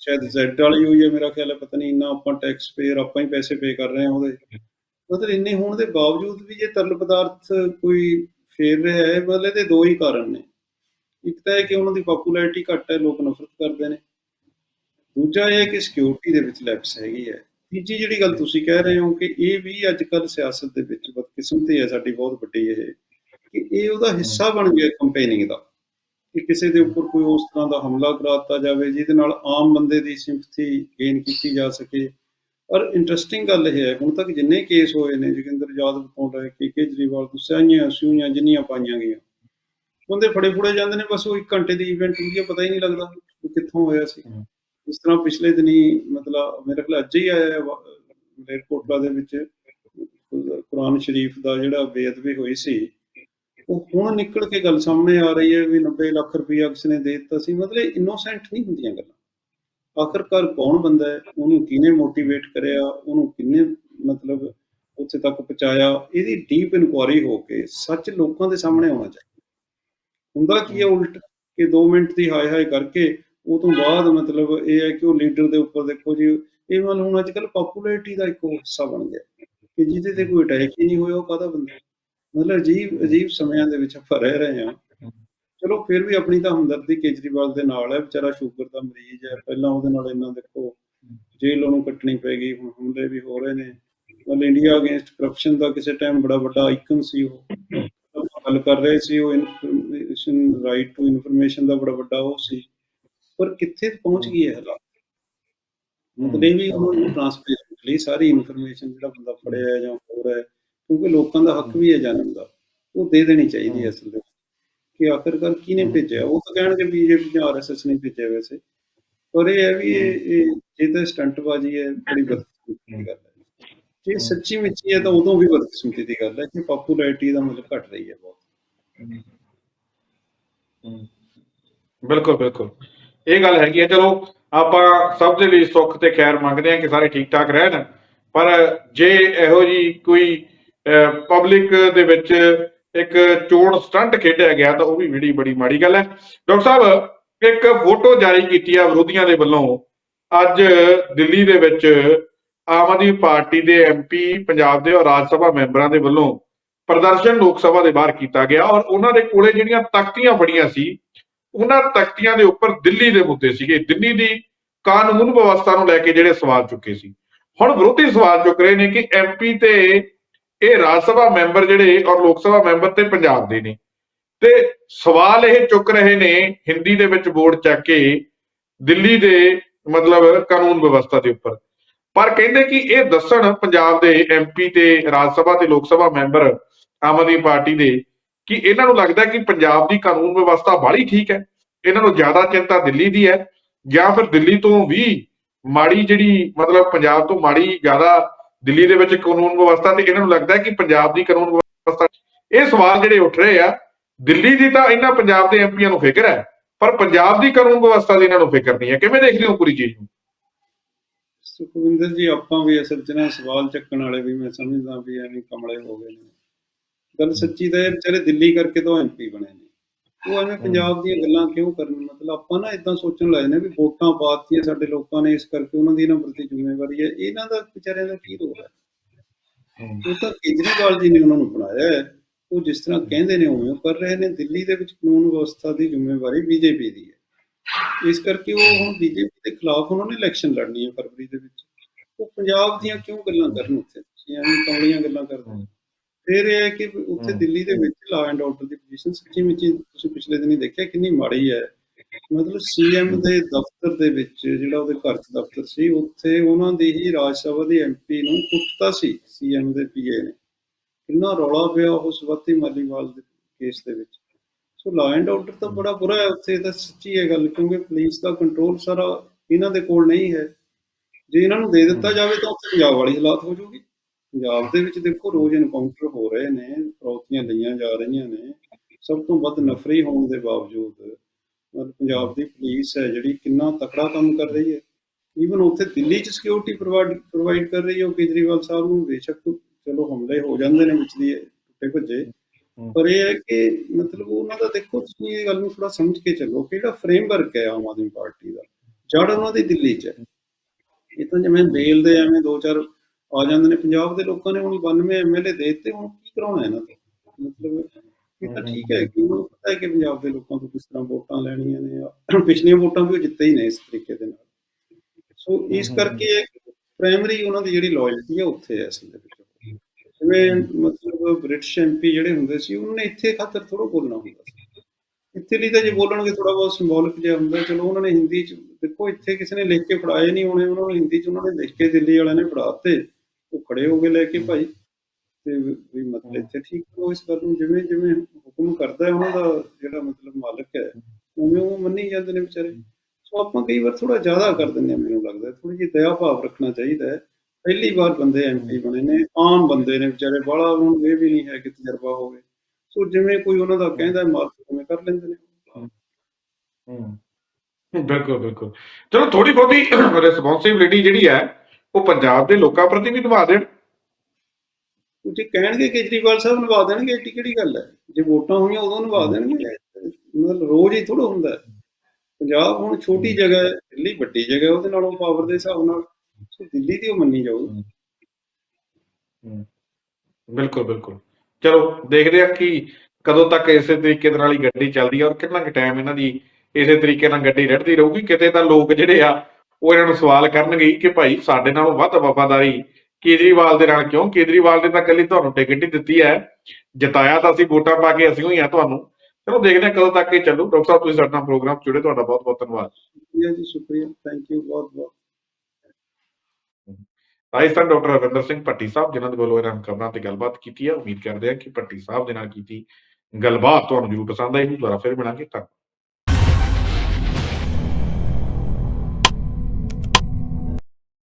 ਸ਼ਾਇਦ ਜ਼ੈਡ ਵਾਲੀ ਹੋਈ ਹੈ ਮੇਰਾ ਖਿਆਲ ਹੈ, ਪਤਾ ਨਹੀਂ ਇੰਨਾ ਆਪਾਂ ਟੈਕਸ ਪੇਅਰ ਆਪਾਂ ਹੀ ਪੈਸੇ ਪੇ ਕਰ ਰਹੇ ਹਾਂ ਉਹਦੇ। ਮਤਲਬ ਇੰਨੇ ਹੋਣ ਦੇ ਬਾਵਜੂਦ ਵੀ ਜੇ ਤਰਲ ਪਦਾਰਥ ਕੋਈ ਫੇਰ ਰਿਹਾ ਹੈ, ਮਤਲਬ ਇਹਦੇ ਦੋ ਹੀ ਕਾਰਨ ਨੇ। ਇੱਕ ਤਾਂ ਇਹ ਕਿ ਉਹਨਾਂ ਦੀ ਪਪੂਲੈਰਿਟੀ ਘੱਟ ਹੈ, ਲੋਕ ਨਫ਼ਰਤ ਕਰਦੇ ਨੇ। ਦੂਜਾ ਇਹ ਹੈ ਕਿ ਸਿਕਿਉਰਿਟੀ ਦੇ ਵਿੱਚ ਲੈਪਸ ਹੈਗੀ ਹੈ। ਤੀਜੀ ਜਿਹੜੀ ਗੱਲ ਤੁਸੀਂ ਕਹਿ ਰਹੇ ਹੋ ਕਿ ਇਹ ਵੀ ਅੱਜ ਕੱਲ ਸਿਆਸਤ ਦੇ ਵਿੱਚ ਬਦਕਿਸਮਤੀ ਹੈ ਸਾਡੀ ਬਹੁਤ ਵੱਡੀ ਇਹ ਕਿ ਇਹ ਉਹਦਾ ਹਿੱਸਾ ਬਣ ਗਿਆ ਕੰਪੇਨਿੰਗ ਦਾ ਕਿ ਕਿਸੇ ਦੇ ਉੱਪਰ ਕੋਈ ਉਸ ਤਰ੍ਹਾਂ ਦਾ ਹਮਲਾ ਕਰਾਤਾ ਜਾਵੇ ਜਿਹਦੇ ਨਾਲ ਆਮ ਬੰਦੇ ਦੀ ਸਿੰਪਥੀ ਗੇਨ ਕੀਤੀ ਜਾ ਸਕੇ। ਔਰ ਇੰਟਰਸਟਿੰਗ ਗੱਲ ਇਹ ਹੈ ਹੁਣ ਤੱਕ ਜਿੰਨੇ ਕੇਸ ਹੋਏ ਨੇ ਜੋਗਿੰਦਰ ਯਾਦਵ ਤੋਂ ਲੈ ਕੇ ਕੇਜਰੀਵਾਲ ਤੋਂ ਸਿਆਹੀਆਂ ਸੂਈਆਂ ਜਿੰਨੀਆਂ ਪਾਈਆਂ ਗਈਆਂ ਬੰਦੇ ਫੜੇ ਫੁੜੇ ਜਾਂਦੇ ਨੇ ਬਸ ਉਹ 1 ਘੰਟੇ ਦੀ ਇਵੈਂਟ ਹੁੰਦੀ ਹੈ ਪਤਾ ਹੀ ਨਹੀਂ ਲੱਗਦਾ ਕਿ ਕਿੱਥੋਂ ਹੋਇਆ ਸੀ। ਇਸ ਤਰ੍ਹਾਂ ਪਿਛਲੇ ਦਿਨੀ ਮਤਲਬ ਮੇਰੇ ਖਿਆਲ ਅੱਜ ਹੀ ਆਇਆ ਮਲੇਰਕੋਟਲਾ ਦੇ ਵਿੱਚ, ਕੁਰਾਨ ਸ਼ਰੀਫ ਦਾ ਜਿਹੜਾ ਬੇਅਦਬੀ ਹੋਈ ਸੀ, ਉਹ ਹੁਣ ਨਿਕਲ ਕੇ ਗੱਲ ਸਾਹਮਣੇ ਆ ਰਹੀ ਹੈ ਵੀ 90 ਲੱਖ ਰੁਪਇਆ ਕਿਸੇ ਨੇ ਦੇ ਦਿੱਤਾ ਸੀ, ਮਤਲਬ ਇਨੋਸੈਂਟ ਨਹੀਂ ਹੁੰਦੀਆਂ ਗੱਲਾਂ। ਆਖਰਕਾਰ ਕੌਣ ਬੰਦਾ ਹੈ? ਉਹਨੂੰ ਕਿਹਨੇ ਮੋਟੀਵੇਟ ਕਰਿਆ? ਉਹਨੂੰ ਕਿੰਨੇ ਮਤਲਬ ਉੱਥੇ ਤੱਕ ਪਹੁੰਚਾਇਆ? ਇਹਦੀ ਡੀਪ ਇਨਕੁਆਰੀ ਹੋ ਕੇ ਸੱਚ ਲੋਕਾਂ ਦੇ ਸਾਹਮਣੇ ਆਉਣਾ ਚਾਹੀਦਾ। ਹੁੰਦਾ ਕੀ ਹੈ ਉਲਟ ਕਿ 2 ਮਿੰਟ ਦੀ ਹਾਏ ਹਾਏ ਕਰਕੇ ਉਹ ਤੋਂ ਬਾਅਦ ਮਤਲਬ ਇਹ ਹੈ ਕਿ ਉਹ ਲੀਡਰ ਦੇ ਉੱਪਰ ਦੇਖੋ ਜੀ ਇਹ ਮਨ ਹੁਣ ਅੱਜ ਕੱਲ ਪਪੂਲੈਰਿਟੀ ਦਾ ਇੱਕ ਹਿੱਸਾ ਬਣ ਗਿਆ ਕਿ ਜਿਹਦੇ ਤੇ ਕੋਈ ਅਟੈਕ ਹੀ ਨਹੀਂ ਹੋਇਆ ਉਹ ਕਾਹਦਾ ਬੰਦਾ ਮਤਲਬ ਅਜੀਬ ਅਜੀਬ ਸਮਿਆਂ ਦੇ ਵਿੱਚ ਆਪਾਂ ਰਹਿ ਰਹੇ ਹਾਂ। ਚਲੋ ਫਿਰ ਵੀ ਆਪਣੀ ਤਾਂ ਹਮਦਰਦੀ ਕੇਜਰੀਵਾਲ ਦੇ ਨਾਲ ਹੈ ਵਿਚਾਰਾ ਸ਼ੂਗਰ ਦਾ ਮਰੀਜ਼ ਹੈ। ਪਹਿਲਾਂ ਉਹਦੇ ਨਾਲ ਇੰਨਾ ਦੇਖੋ ਜੇਲ੍ਹ ਉਹਨੂੰ ਕੱਟਣੀ ਪੈ ਗਈ ਹੁਣ ਹਮਲੇ ਵੀ ਹੋ ਰਹੇ ਨੇ। ਮਤਲਬ ਇੰਡੀਆ ਅਗੇਂਸਟ ਕਰਪਸ਼ਨ ਦਾ ਕਿਸੇ ਟਾਈਮ ਬੜਾ ਵੱਡਾ ਆਈਕਨ ਸੀ ਉਹ। ਗੱਲ ਕਰ ਰਹੇ ਸੀ ਉਹ ਇਨਫੋਰਮੇਸ਼ਨ ਰਾਈਟ ਟੂ ਇਨਫੋਰਮੇਸ਼ਨ ਦਾ ਬੜਾ ਵੱਡਾ ਉਹ ਸੀ। ਪਰ ਕਿੱਥੇ ਪਹੁੰਚ ਗਈ ਹੈ ਹਾਲਾਤ? ਮਤਲਬ ਇਹ ਵੀ ਉਹਨੂੰ ਟ੍ਰਾਂਸਪੇਰੈਂਟਲੀ ਸਾਰੀ ਇਨਫੋਰਮੇਸ਼ਨ ਜਿਹੜਾ ਬੰਦਾ ਫੜਿਆ ਹੈ ਜਾਂ ਹੋਰ ਹੈ ਕਿਉਂਕਿ ਲੋਕਾਂ ਦਾ ਹੱਕ ਵੀ ਹੈ ਜਾਣਨ ਦਾ ਉਹ ਦੇ ਦੇਣੀ ਚਾਹੀਦੀ ਹੈ ਅਸਲ ਦੇ ਵਿੱਚ। ਕਿ ਆਖਰਕਾਰ ਕਿਹਨੇ ਭੇਜਿਆ? ਉਹ ਤਾਂ ਕਹਿਣਗੇ ਬੀਜੇਪੀ ਜਾਂ ਆਰਐਸਐਸ ਨੇ ਭੇਜਿਆ ਵੈਸੇ। ਪਰ ਇਹ ਹੈ ਵੀ ਇਹ ਇਹ ਜੇ ਤਾਂ ਸਟੰਟਬਾਜ਼ੀ ਹੈ ਬੜੀ ਬਦਕਿਸਮਤੀ ਦੀ ਗੱਲ ਹੈ। ਜੇ ਸੱਚੀ ਮੁੱਚੀ ਹੈ ਤਾਂ ਉਦੋਂ ਵੀ ਬਦਕਿਸਮਤੀ ਦੀ ਗੱਲ ਹੈ ਕਿ ਪਪੂਲੈਰਿਟੀ ਦਾ ਮਤਲਬ ਘਟ ਰਹੀ ਹੈ ਬਹੁਤ। ਬਿਲਕੁਲ ਬਿਲਕੁਲ। ਇਹ ਗੱਲ ਹੈਗੀ ਹੈ ਚਲੋ ਆਪਾਂ ਸਭ ਦੇ ਲਈ ਸੁੱਖ ਤੇ ਖੈਰ ਮੰਗਦੇ ਹਾਂ ਕਿ ਸਾਰੇ ਠੀਕ ਠਾਕ ਰਹਿਣ। ਪਰ ਜੇ ਇਹੋ ਜੀ ਕੋਈ ਪਬਲਿਕ ਦੇ ਵਿੱਚ ਇੱਕ ਚੋਣ ਸਟੰਟ ਖੇਡਿਆ ਗਿਆ, ਤਾਂ ਉਹ ਵੀ ਬੜੀ ਬੜੀ ਮਾੜੀ ਗੱਲ ਹੈ। ਡਾਕਟਰ ਸਾਹਿਬ, ਇੱਕ ਫੋਟੋ ਜਾਰੀ ਕੀਤੀ ਆ ਵਿਰੋਧੀਆਂ ਦੇ ਵੱਲੋਂ। ਅੱਜ ਦਿੱਲੀ ਦੇ ਵਿੱਚ ਆਮ ਆਦਮੀ ਪਾਰਟੀ ਦੇ ਐਮਪੀ ਪੰਜਾਬ ਦੇ ਔਰ ਰਾਜ ਸਭਾ ਮੈਂਬਰਾਂ ਦੇ ਵੱਲੋਂ ਪ੍ਰਦਰਸ਼ਨ ਲੋਕ ਸਭਾ ਦੇ ਬਾਹਰ ਕੀਤਾ ਗਿਆ ਔਰ ਉਹਨਾਂ ਦੇ ਕੋਲੇ ਜਿਹੜੀਆਂ ਤਖਤੀਆਂ ਫੜੀਆਂ ਸੀ ਉਹਨਾਂ ਤਖਤੀਆਂ ਦੇ ਉੱਪਰ ਦਿੱਲੀ ਦੇ ਮੁੱਦੇ ਸੀਗੇ। ਦਿੱਲੀ ਦੀ ਕਾਨੂੰਨ ਵਿਵਸਥਾ ਨੂੰ ਲੈ ਕੇ ਜਿਹੜੇ ਸਵਾਲ ਚੁੱਕੇ ਸੀ। ਹੁਣ ਵਿਰੋਧੀ ਸਵਾਲ ਚੁੱਕ ਰਹੇ ਨੇ ਕਿ ਐਮਪੀ ਤੇ ਇਹ ਰਾਜ ਸਭਾ ਮੈਂਬਰ ਜਿਹੜੇ ਔਰ ਲੋਕ ਸਭਾ ਮੈਂਬਰ ਤੇ ਪੰਜਾਬ ਦੇ ਨੇ। ਤੇ ਸਵਾਲ ਇਹ ਚੁੱਕ ਰਹੇ ਨੇ ਹਿੰਦੀ ਦੇ ਵਿੱਚ ਬੋਰਡ ਚੱਕ ਕੇ ਦਿੱਲੀ ਦੇ ਮਤਲਬ ਕਾਨੂੰਨ ਵਿਵਸਥਾ ਦੇ ਉੱਪਰ। ਪਰ ਕਹਿੰਦੇ ਕਿ ਇਹ ਦੱਸਣ ਪੰਜਾਬ ਦੇ ਐਮਪੀ ਤੇ ਰਾਜ ਸਭਾ ਤੇ ਲੋਕ ਸਭਾ ਮੈਂਬਰ ਆਮ ਆਦਮੀ ਪਾਰਟੀ ਦੇ ਕਿ ਇਹਨਾਂ ਨੂੰ ਲੱਗਦਾ ਕਿ ਪੰਜਾਬ ਦੀ ਕਾਨੂੰਨ ਵਿਵਸਥਾ ਬਾਹਲੀ ਠੀਕ ਹੈ, ਇਹਨਾਂ ਨੂੰ ਜ਼ਿਆਦਾ ਚਿੰਤਾ ਦਿੱਲੀ ਦੀ ਹੈ, ਜਾਂ ਫਿਰ ਦਿੱਲੀ ਤੋਂ ਵੀ ਮਾੜੀ ਜਿਹੜੀ, ਮਤਲਬ ਪੰਜਾਬ ਤੋਂ ਮਾੜੀ ਜ਼ਿਆਦਾ ਦਿੱਲੀ ਦੇ ਵਿੱਚ ਕਾਨੂੰਨ ਵਿਵਸਥਾ ਤੇ ਇਹਨਾਂ ਨੂੰ ਲੱਗਦਾ ਕਿ ਪੰਜਾਬ ਦੀ ਕਾਨੂੰਨ ਵਿਵਸਥਾ ਇਹ ਸਵਾਲ ਜਿਹੜੇ ਉੱਠ ਰਹੇ ਆ, ਦਿੱਲੀ ਦੀ ਤਾਂ ਇਹਨਾਂ ਪੰਜਾਬ ਦੇ ਐਮਪੀਆਂ ਨੂੰ ਫਿਕਰ ਹੈ, ਪਰ ਪੰਜਾਬ ਦੀ ਕਾਨੂੰਨ ਵਿਵਸਥਾ ਦੀ ਇਹਨਾਂ ਨੂੰ ਫਿਕਰ ਨਹੀਂ ਹੈ। ਕਿਵੇਂ ਦੇਖਦੇ ਹੋ ਪੂਰੀ ਚੀਜ਼ ਨੂੰ? ਸੁਖਵਿੰਦਰ ਜੀ, ਆਪਾਂ ਵੀ ਅਸਲ 'ਚ ਨਾ ਸਵਾਲ ਚੱਕਣ ਵਾਲੇ ਵੀ ਮੈਂ ਸਮਝਦਾ ਵੀ ਐਵੇਂ ਕਮਲੇ ਹੋ ਗਏ ਨੇ। ਗੱਲ ਸੱਚੀ ਤਾਂ ਇਹ ਵਿਚਾਰੇ ਦਿੱਲੀ ਕਰਕੇ ਤਾਂ ਐਮਪੀ ਬਣੇ ਨੇ। ਉਹ ਐਵੇਂ ਪੰਜਾਬ ਦੀਆਂ ਗੱਲਾਂ ਕਿਉਂ ਕਰਨ? ਮਤਲਬ ਆਪਾਂ ਨਾ ਇਦਾਂ ਸੋਚਣ ਲੱਗੇ ਨੇ ਵੀ ਵੋਟਾਂ ਪਾਤੀਆਂ ਸਾਡੇ ਲੋਕਾਂ ਨੇ ਇਸ ਕਰਕੇ ਉਹਨਾਂ ਦੀ ਇਹਨਾਂ ਪ੍ਰਤੀ ਜ਼ਿੰਮੇਵਾਰੀ ਹੈ। ਇਹਨਾਂ ਦਾ ਵਿਚਾਰਿਆਂ ਦਾ ਕੀ ਰੋਲ ਹੈ? ਉਹ ਤਾਂ ਕੇਜਰੀਵਾਲ ਜੀ ਨੇ ਉਹਨਾਂ ਨੂੰ ਬਣਾਇਆ ਹੈ। ਉਹ ਜਿਸ ਤਰ੍ਹਾਂ ਕਹਿੰਦੇ ਨੇ ਉਵੇਂ ਉਹ ਕਰ ਰਹੇ ਨੇ। ਦਿੱਲੀ ਦੇ ਵਿੱਚ ਕਾਨੂੰਨ ਵਿਵਸਥਾ ਦੀ ਜ਼ਿੰਮੇਵਾਰੀ ਬੀਜੇਪੀ ਦੀ ਹੈ। ਇਸ ਕਰਕੇ ਉਹ ਹੁਣ ਬੀਜੇਪੀ ਦੇ ਖਿਲਾਫ ਉਹਨਾਂ ਨੇ ਇਲੈਕਸ਼ਨ ਲੜਨੀ ਹੈ ਫਰਵਰੀ ਦੇ ਵਿੱਚ। ਉਹ ਪੰਜਾਬ ਦੀਆਂ ਕਿਉਂ ਗੱਲਾਂ ਕਰਨ ਉੱਥੇ? ਤੁਸੀਂ ਐਵੇਂ ਕਮਲੀਆਂ ਗੱਲਾਂ ਕਰਦੇ। ਫਿਰ ਇਹ ਹੈ ਕਿ ਉੱਥੇ। ਦਿੱਲੀ ਦੇ ਵਿੱਚ law and order the position ਸੱਚੀ ਮੁੱਚੀ ਤੁਸੀਂ ਪਿਛਲੇ ਦਿਨੀ ਦੇਖਿਆ ਕਿੰਨੀ ਮਾੜੀ ਹੈ। ਮਤਲਬ ਸੀਐਮ ਦੇ ਦਫ਼ਤਰ ਦੇ ਵਿੱਚ ਜਿਹੜਾ ਉਹਦੇ ਘਰ 'ਚ ਦਫ਼ਤਰ ਸੀ ਉੱਥੇ ਉਹਨਾਂ ਦੀ ਹੀ ਰਾਜ ਸਭਾ ਦੀ ਐਮਪੀ ਨੂੰ ਕੁੱਟਤਾ ਸੀ ਸੀਐਮ ਦੇ ਪੀਏ ਨੇ। ਕਿੰਨਾ ਰੌਲਾ ਪਿਆ ਉਸ ਵਕਤੀ ਮਾਲੀਵਾਲ ਦੇ ਕੇਸ ਦੇ ਵਿੱਚ। ਸੋ ਲਾ ਐਂਡ ਆਰਡਰ ਤਾਂ ਬੜਾ ਬੁਰਾ ਹੈ ਉੱਥੇ ਤਾਂ ਸੱਚੀ ਹੈ ਗੱਲ ਕਿਉਂਕਿ ਪੁਲਿਸ ਦਾ ਕੰਟਰੋਲ ਸਾਰਾ ਇਹਨਾਂ ਦੇ ਕੋਲ ਨਹੀਂ ਹੈ। ਜੇ ਇਹਨਾਂ ਨੂੰ ਦੇ ਦਿੱਤਾ ਜਾਵੇ ਤਾਂ ਉੱਥੇ ਪੰਜਾਬ ਵਾਲੀ ਹਾਲਾਤ ਹੋ ਜਾਊਗੀ। ਪੰਜਾਬ ਦੇ ਵਿੱਚ ਦੇਖੋ ਰੋਜ਼ ਐਨਕਾਊਂਟਰ ਹੋ ਰਹੇ ਨੇ ਫਰੌਤੀਆਂ ਲਈਆਂ ਜਾ ਰਹੀਆਂ ਨੇ। ਸਭ ਤੋਂ ਵੱਧ ਨਫਰੀ ਹੋਣ ਦੇ ਬਾਵਜੂਦ ਪੰਜਾਬ ਦੀ ਪੁਲਿਸ ਹੈ ਜਿਹੜੀ ਕਿੰਨਾ ਤਕੜਾ ਕੰਮ ਕਰ ਰਹੀ ਹੈ। ਈਵਨ ਉੱਥੇ ਦਿੱਲੀ 'ਚ ਸਿਕਿਉਰਿਟੀ ਪ੍ਰੋਵਾਈਡ ਕਰ ਰਹੀ ਹੈ ਉਹ ਕੇਜਰੀਵਾਲ ਸਾਹਿਬ ਨੂੰ ਬੇਸ਼ੱਕ ਚਲੋ ਹਮਲੇ ਹੋ ਜਾਂਦੇ ਨੇ ਵਿੱਚ ਦੀ ਟੁੱਟੇ ਭੱਜੇ। ਪਰ ਇਹ ਹੈ ਕਿ ਮਤਲਬ ਉਹਨਾਂ ਦਾ ਦੇਖੋ ਤੁਸੀਂ ਇਹ ਗੱਲ ਨੂੰ ਥੋੜਾ ਸਮਝ ਕੇ ਚੱਲੋ ਜਿਹੜਾ ਫਰੇਮਵਰਕ ਹੈ ਆਮ ਆਦਮੀ ਪਾਰਟੀ ਦਾ ਜੜ ਉਹਨਾਂ ਦੀ ਦਿੱਲੀ 'ਚ ਇਹ ਤਾਂ ਜਿਵੇਂ ਬੇਲ ਦੇ ਐਵੇਂ ਦੋ ਚਾਰ ਆ ਜਾਂਦੇ ਨੇ ਪੰਜਾਬ ਦੇ ਲੋਕਾਂ ਨੇ ਹੁਣ 92 ਐਮਐਲਏ ਦੇ ਦਿੱਤੇ ਹੁਣ ਕੀ ਕਰਾਉਣਾ ਇਹਨਾਂ ਤੋਂ? ਮਤਲਬ ਇਹ ਤਾਂ ਠੀਕ ਹੈ ਕਿ ਉਹਨਾਂ ਨੂੰ ਪਤਾ ਹੈ ਕਿ ਪੰਜਾਬ ਦੇ ਲੋਕਾਂ ਤੋਂ ਕਿਸ ਤਰ੍ਹਾਂ ਵੋਟਾਂ ਲੈਣੀਆਂ ਨੇ ਪਿਛਲੀਆਂ ਵੋਟਾਂ ਵੀ ਉਹ ਜਿੱਤੇ ਹੀ ਨੇ ਇਸ ਤਰੀਕੇ ਦੇ ਨਾਲ। ਸੋ ਇਸ ਕਰਕੇ ਪ੍ਰਾਇਮਰੀ ਉਹਨਾਂ ਦੀ ਜਿਹੜੀ ਲਾਇਲਟੀ ਹੈ ਉੱਥੇ ਹੈ ਅਸਲ ਦੇ ਵਿੱਚ। ਜਿਵੇਂ ਮਤਲਬ ਬ੍ਰਿਟਿਸ਼ ਐਮਪੀ ਜਿਹੜੇ ਹੁੰਦੇ ਸੀ ਉਹਨਾਂ ਨੇ ਇੱਥੇ ਖਾਤਰ ਥੋੜਾ ਬੋਲਣਾ ਹੁੰਦਾ ਸੀ। ਇੱਥੇ ਲਈ ਤਾਂ ਜੇ ਬੋਲਣਗੇ ਥੋੜਾ ਬਹੁਤ ਸਿੰਬੋਲਿਕ ਜਿਹਾ ਹੁੰਦਾ ਚਲੋ ਉਹਨਾਂ ਨੇ ਹਿੰਦੀ ਚ ਦੇਖੋ ਇੱਥੇ ਕਿਸੇ ਨੇ ਲਿਖ ਕੇ ਫੜਾਏ ਨਹੀਂ ਹੋਣੇ ਉਹਨਾਂ ਨੂੰ ਹਿੰਦੀ ਚ ਉਹਨਾਂ ਨੇ ਲਿਖ ਕੇ ਦਿੱਲੀ ਵਾਲਿਆਂ ਨੇ ਫੜਾਤੇ ਉਹ ਖੜੇ ਹੋ ਗਏ ਲੈ ਕੇ ਭਾਈ ਤੇ ਵੀ ਮਤਲਬ ਇੱਥੇ ਠੀਕ ਹੋ ਇਸ ਗੱਲ ਨੂੰ ਜਿਵੇਂ ਜਿਵੇਂ ਹੁਕਮ ਕਰਦਾ ਹੈ ਉਹਨਾਂ ਦਾ ਜਿਹੜਾ ਮਤਲਬ ਮਾਲਕ ਹੈ ਉਵੇਂ ਉਹ ਮੰਨੀ ਜਾਂਦੇ ਨੇ ਵਿਚਾਰੇ। ਸੋ ਆਪਾਂ ਕਈ ਵਾਰ ਥੋੜਾ ਜ਼ਿਆਦਾ ਕਰ ਦਿੰਦੇ ਹਾਂ ਮੈਨੂੰ ਲੱਗਦਾ ਥੋੜੀ ਜਿਹੀ ਦਇਆ ਭਾਵ ਰੱਖਣਾ ਚਾਹੀਦਾ ਹੈ। ਪਹਿਲੀ ਵਾਰ ਬੰਦੇ ਐਮਪੀ ਬਣੇ ਨੇ ਆਮ ਬੰਦੇ ਨੇ ਵਿਚਾਰੇ ਬਾਹਲਾ ਉਹਨਾਂ ਨੂੰ ਇਹ ਵੀ ਨਹੀਂ ਹੈ ਕਿ ਤਜਰਬਾ ਹੋਵੇ। ਸੋ ਜਿਵੇਂ ਕੋਈ ਉਹਨਾਂ ਦਾ ਕਹਿੰਦਾ ਮਾਲਕ ਉਵੇਂ ਕਰ ਲੈਂਦੇ ਨੇ। ਹੂੰ। ਬਿਲਕੁਲ ਬਿਲਕੁਲ। ਚਲੋ ਥੋੜੀ ਬਹੁਤੀ ਰਿਸਪੌਂਸਿਬਿਲਿਟੀ ਜਿਹੜੀ ਹੈ ਉਹ ਪੰਜਾਬ ਦੇ ਲੋਕਾਂ ਪ੍ਰਤੀ ਵੀ ਨਿਭਾ ਦੇਣ। ਜੇ ਕਹਿਣਗੇ ਕੇਜਰੀਵਾਲ ਸਾਹਿਬ ਨਿਭਾ ਦੇਣਗੇ ਏਡੀ ਕਿਹੜੀ ਗੱਲ ਹੈ? ਜੇ ਵੋਟਾਂ ਹੋਈਆਂ ਉਦੋਂ ਨਿਭਾ ਦੇਣਗੇ। ਮਤਲਬ ਰੋਜ਼ ਹੀ ਥੋੜਾ ਹੁੰਦਾ। ਪੰਜਾਬ ਹੁਣ ਛੋਟੀ ਜਗ੍ਹਾ ਹੈ ਦਿੱਲੀ ਵੱਡੀ ਜਗ੍ਹਾ ਹੈ ਉਹਦੇ ਨਾਲੋਂ ਪਾਵਰ ਦੇ ਹਿਸਾਬ ਨਾਲ ਦਿੱਲੀ ਦੀ ਉਹ ਮੰਨੀ ਜਾਊਗੀ। ਬਿਲਕੁਲ ਬਿਲਕੁਲ। ਚਲੋ ਦੇਖਦੇ ਹਾਂ ਕਿ ਕਦੋਂ ਤੱਕ ਇਸੇ ਤਰੀਕੇ ਦੇ ਨਾਲ ਹੀ ਗੱਡੀ ਚੱਲਦੀ ਹੈ ਔਰ ਕਿੰਨਾ ਕੁ ਟਾਈਮ ਇਹਨਾਂ ਦੀ ਇਸੇ ਤਰੀਕੇ ਨਾਲ ਗੱਡੀ ਰੜਦੀ ਰਹੂਗੀ। ਕਿਤੇ ਤਾਂ ਲੋਕ ਜਿਹੜੇ ਆ ਉਹ ਇਹਨਾਂ ਨੂੰ ਸਵਾਲ ਕਰਨਗੇ ਕਿ ਭਾਈ ਸਾਡੇ ਨਾਲੋਂ ਵੱਧ ਵਫਾਦਾਰੀ ਕੇਜਰੀਵਾਲ ਦੇ ਨਾਲ ਕਿਉਂ? ਕੇਜਰੀਵਾਲ ਨੇ ਤਾਂ ਕੱਲੀ ਤੁਹਾਨੂੰ ਟਿਕਟ ਹੀ ਦਿੱਤੀ ਹੈ। ਜਿਤਾਇਆ ਤਾਂ ਅਸੀਂ ਵੋਟਾਂ ਪਾ ਕੇ ਅਸੀਂ ਹੋਈ ਆ ਤੁਹਾਨੂੰ। ਚਲੋ ਦੇਖਦੇ ਹਾਂ ਕਦੋਂ ਤੱਕ ਇਹ ਚੱਲੂ। ਡਾਕਟਰ ਸਾਹਿਬ ਤੁਸੀਂ ਸਾਡੇ ਪ੍ਰੋਗਰਾਮ ਜੁੜੇ ਤੁਹਾਡਾ ਬਹੁਤ ਬਹੁਤ ਧੰਨਵਾਦ। ਸ਼ੁਕਰੀਆ ਜੀ ਸ਼ੁਕਰੀਆ। ਥੈਂਕ ਯੂ ਬਹੁਤ ਬਹੁਤ। ਰਾਜਸਥਾਨ ਡਾਕਟਰ ਰਵਿੰਦਰ ਸਿੰਘ ਭੱਟੀ ਸਾਹਿਬ ਜਿਨ੍ਹਾਂ ਦੇ ਵੱਲੋਂ ਇਹਨਾਂ ਖਬਰਾਂ ਤੇ ਗੱਲਬਾਤ ਕੀਤੀ ਹੈ। ਉਮੀਦ ਕਰਦੇ ਹਾਂ ਕਿ ਭੱਟੀ ਸਾਹਿਬ ਦੇ ਨਾਲ ਕੀਤੀ ਗੱਲਬਾਤ ਤੁਹਾਨੂੰ ਜ਼ਰੂਰ ਪਸੰਦ ਆਏਗੀ। ਦੁਬਾਰਾ ਫਿਰ ਮਿਲਾਂਗੇ। ਧੰਨਵਾਦ।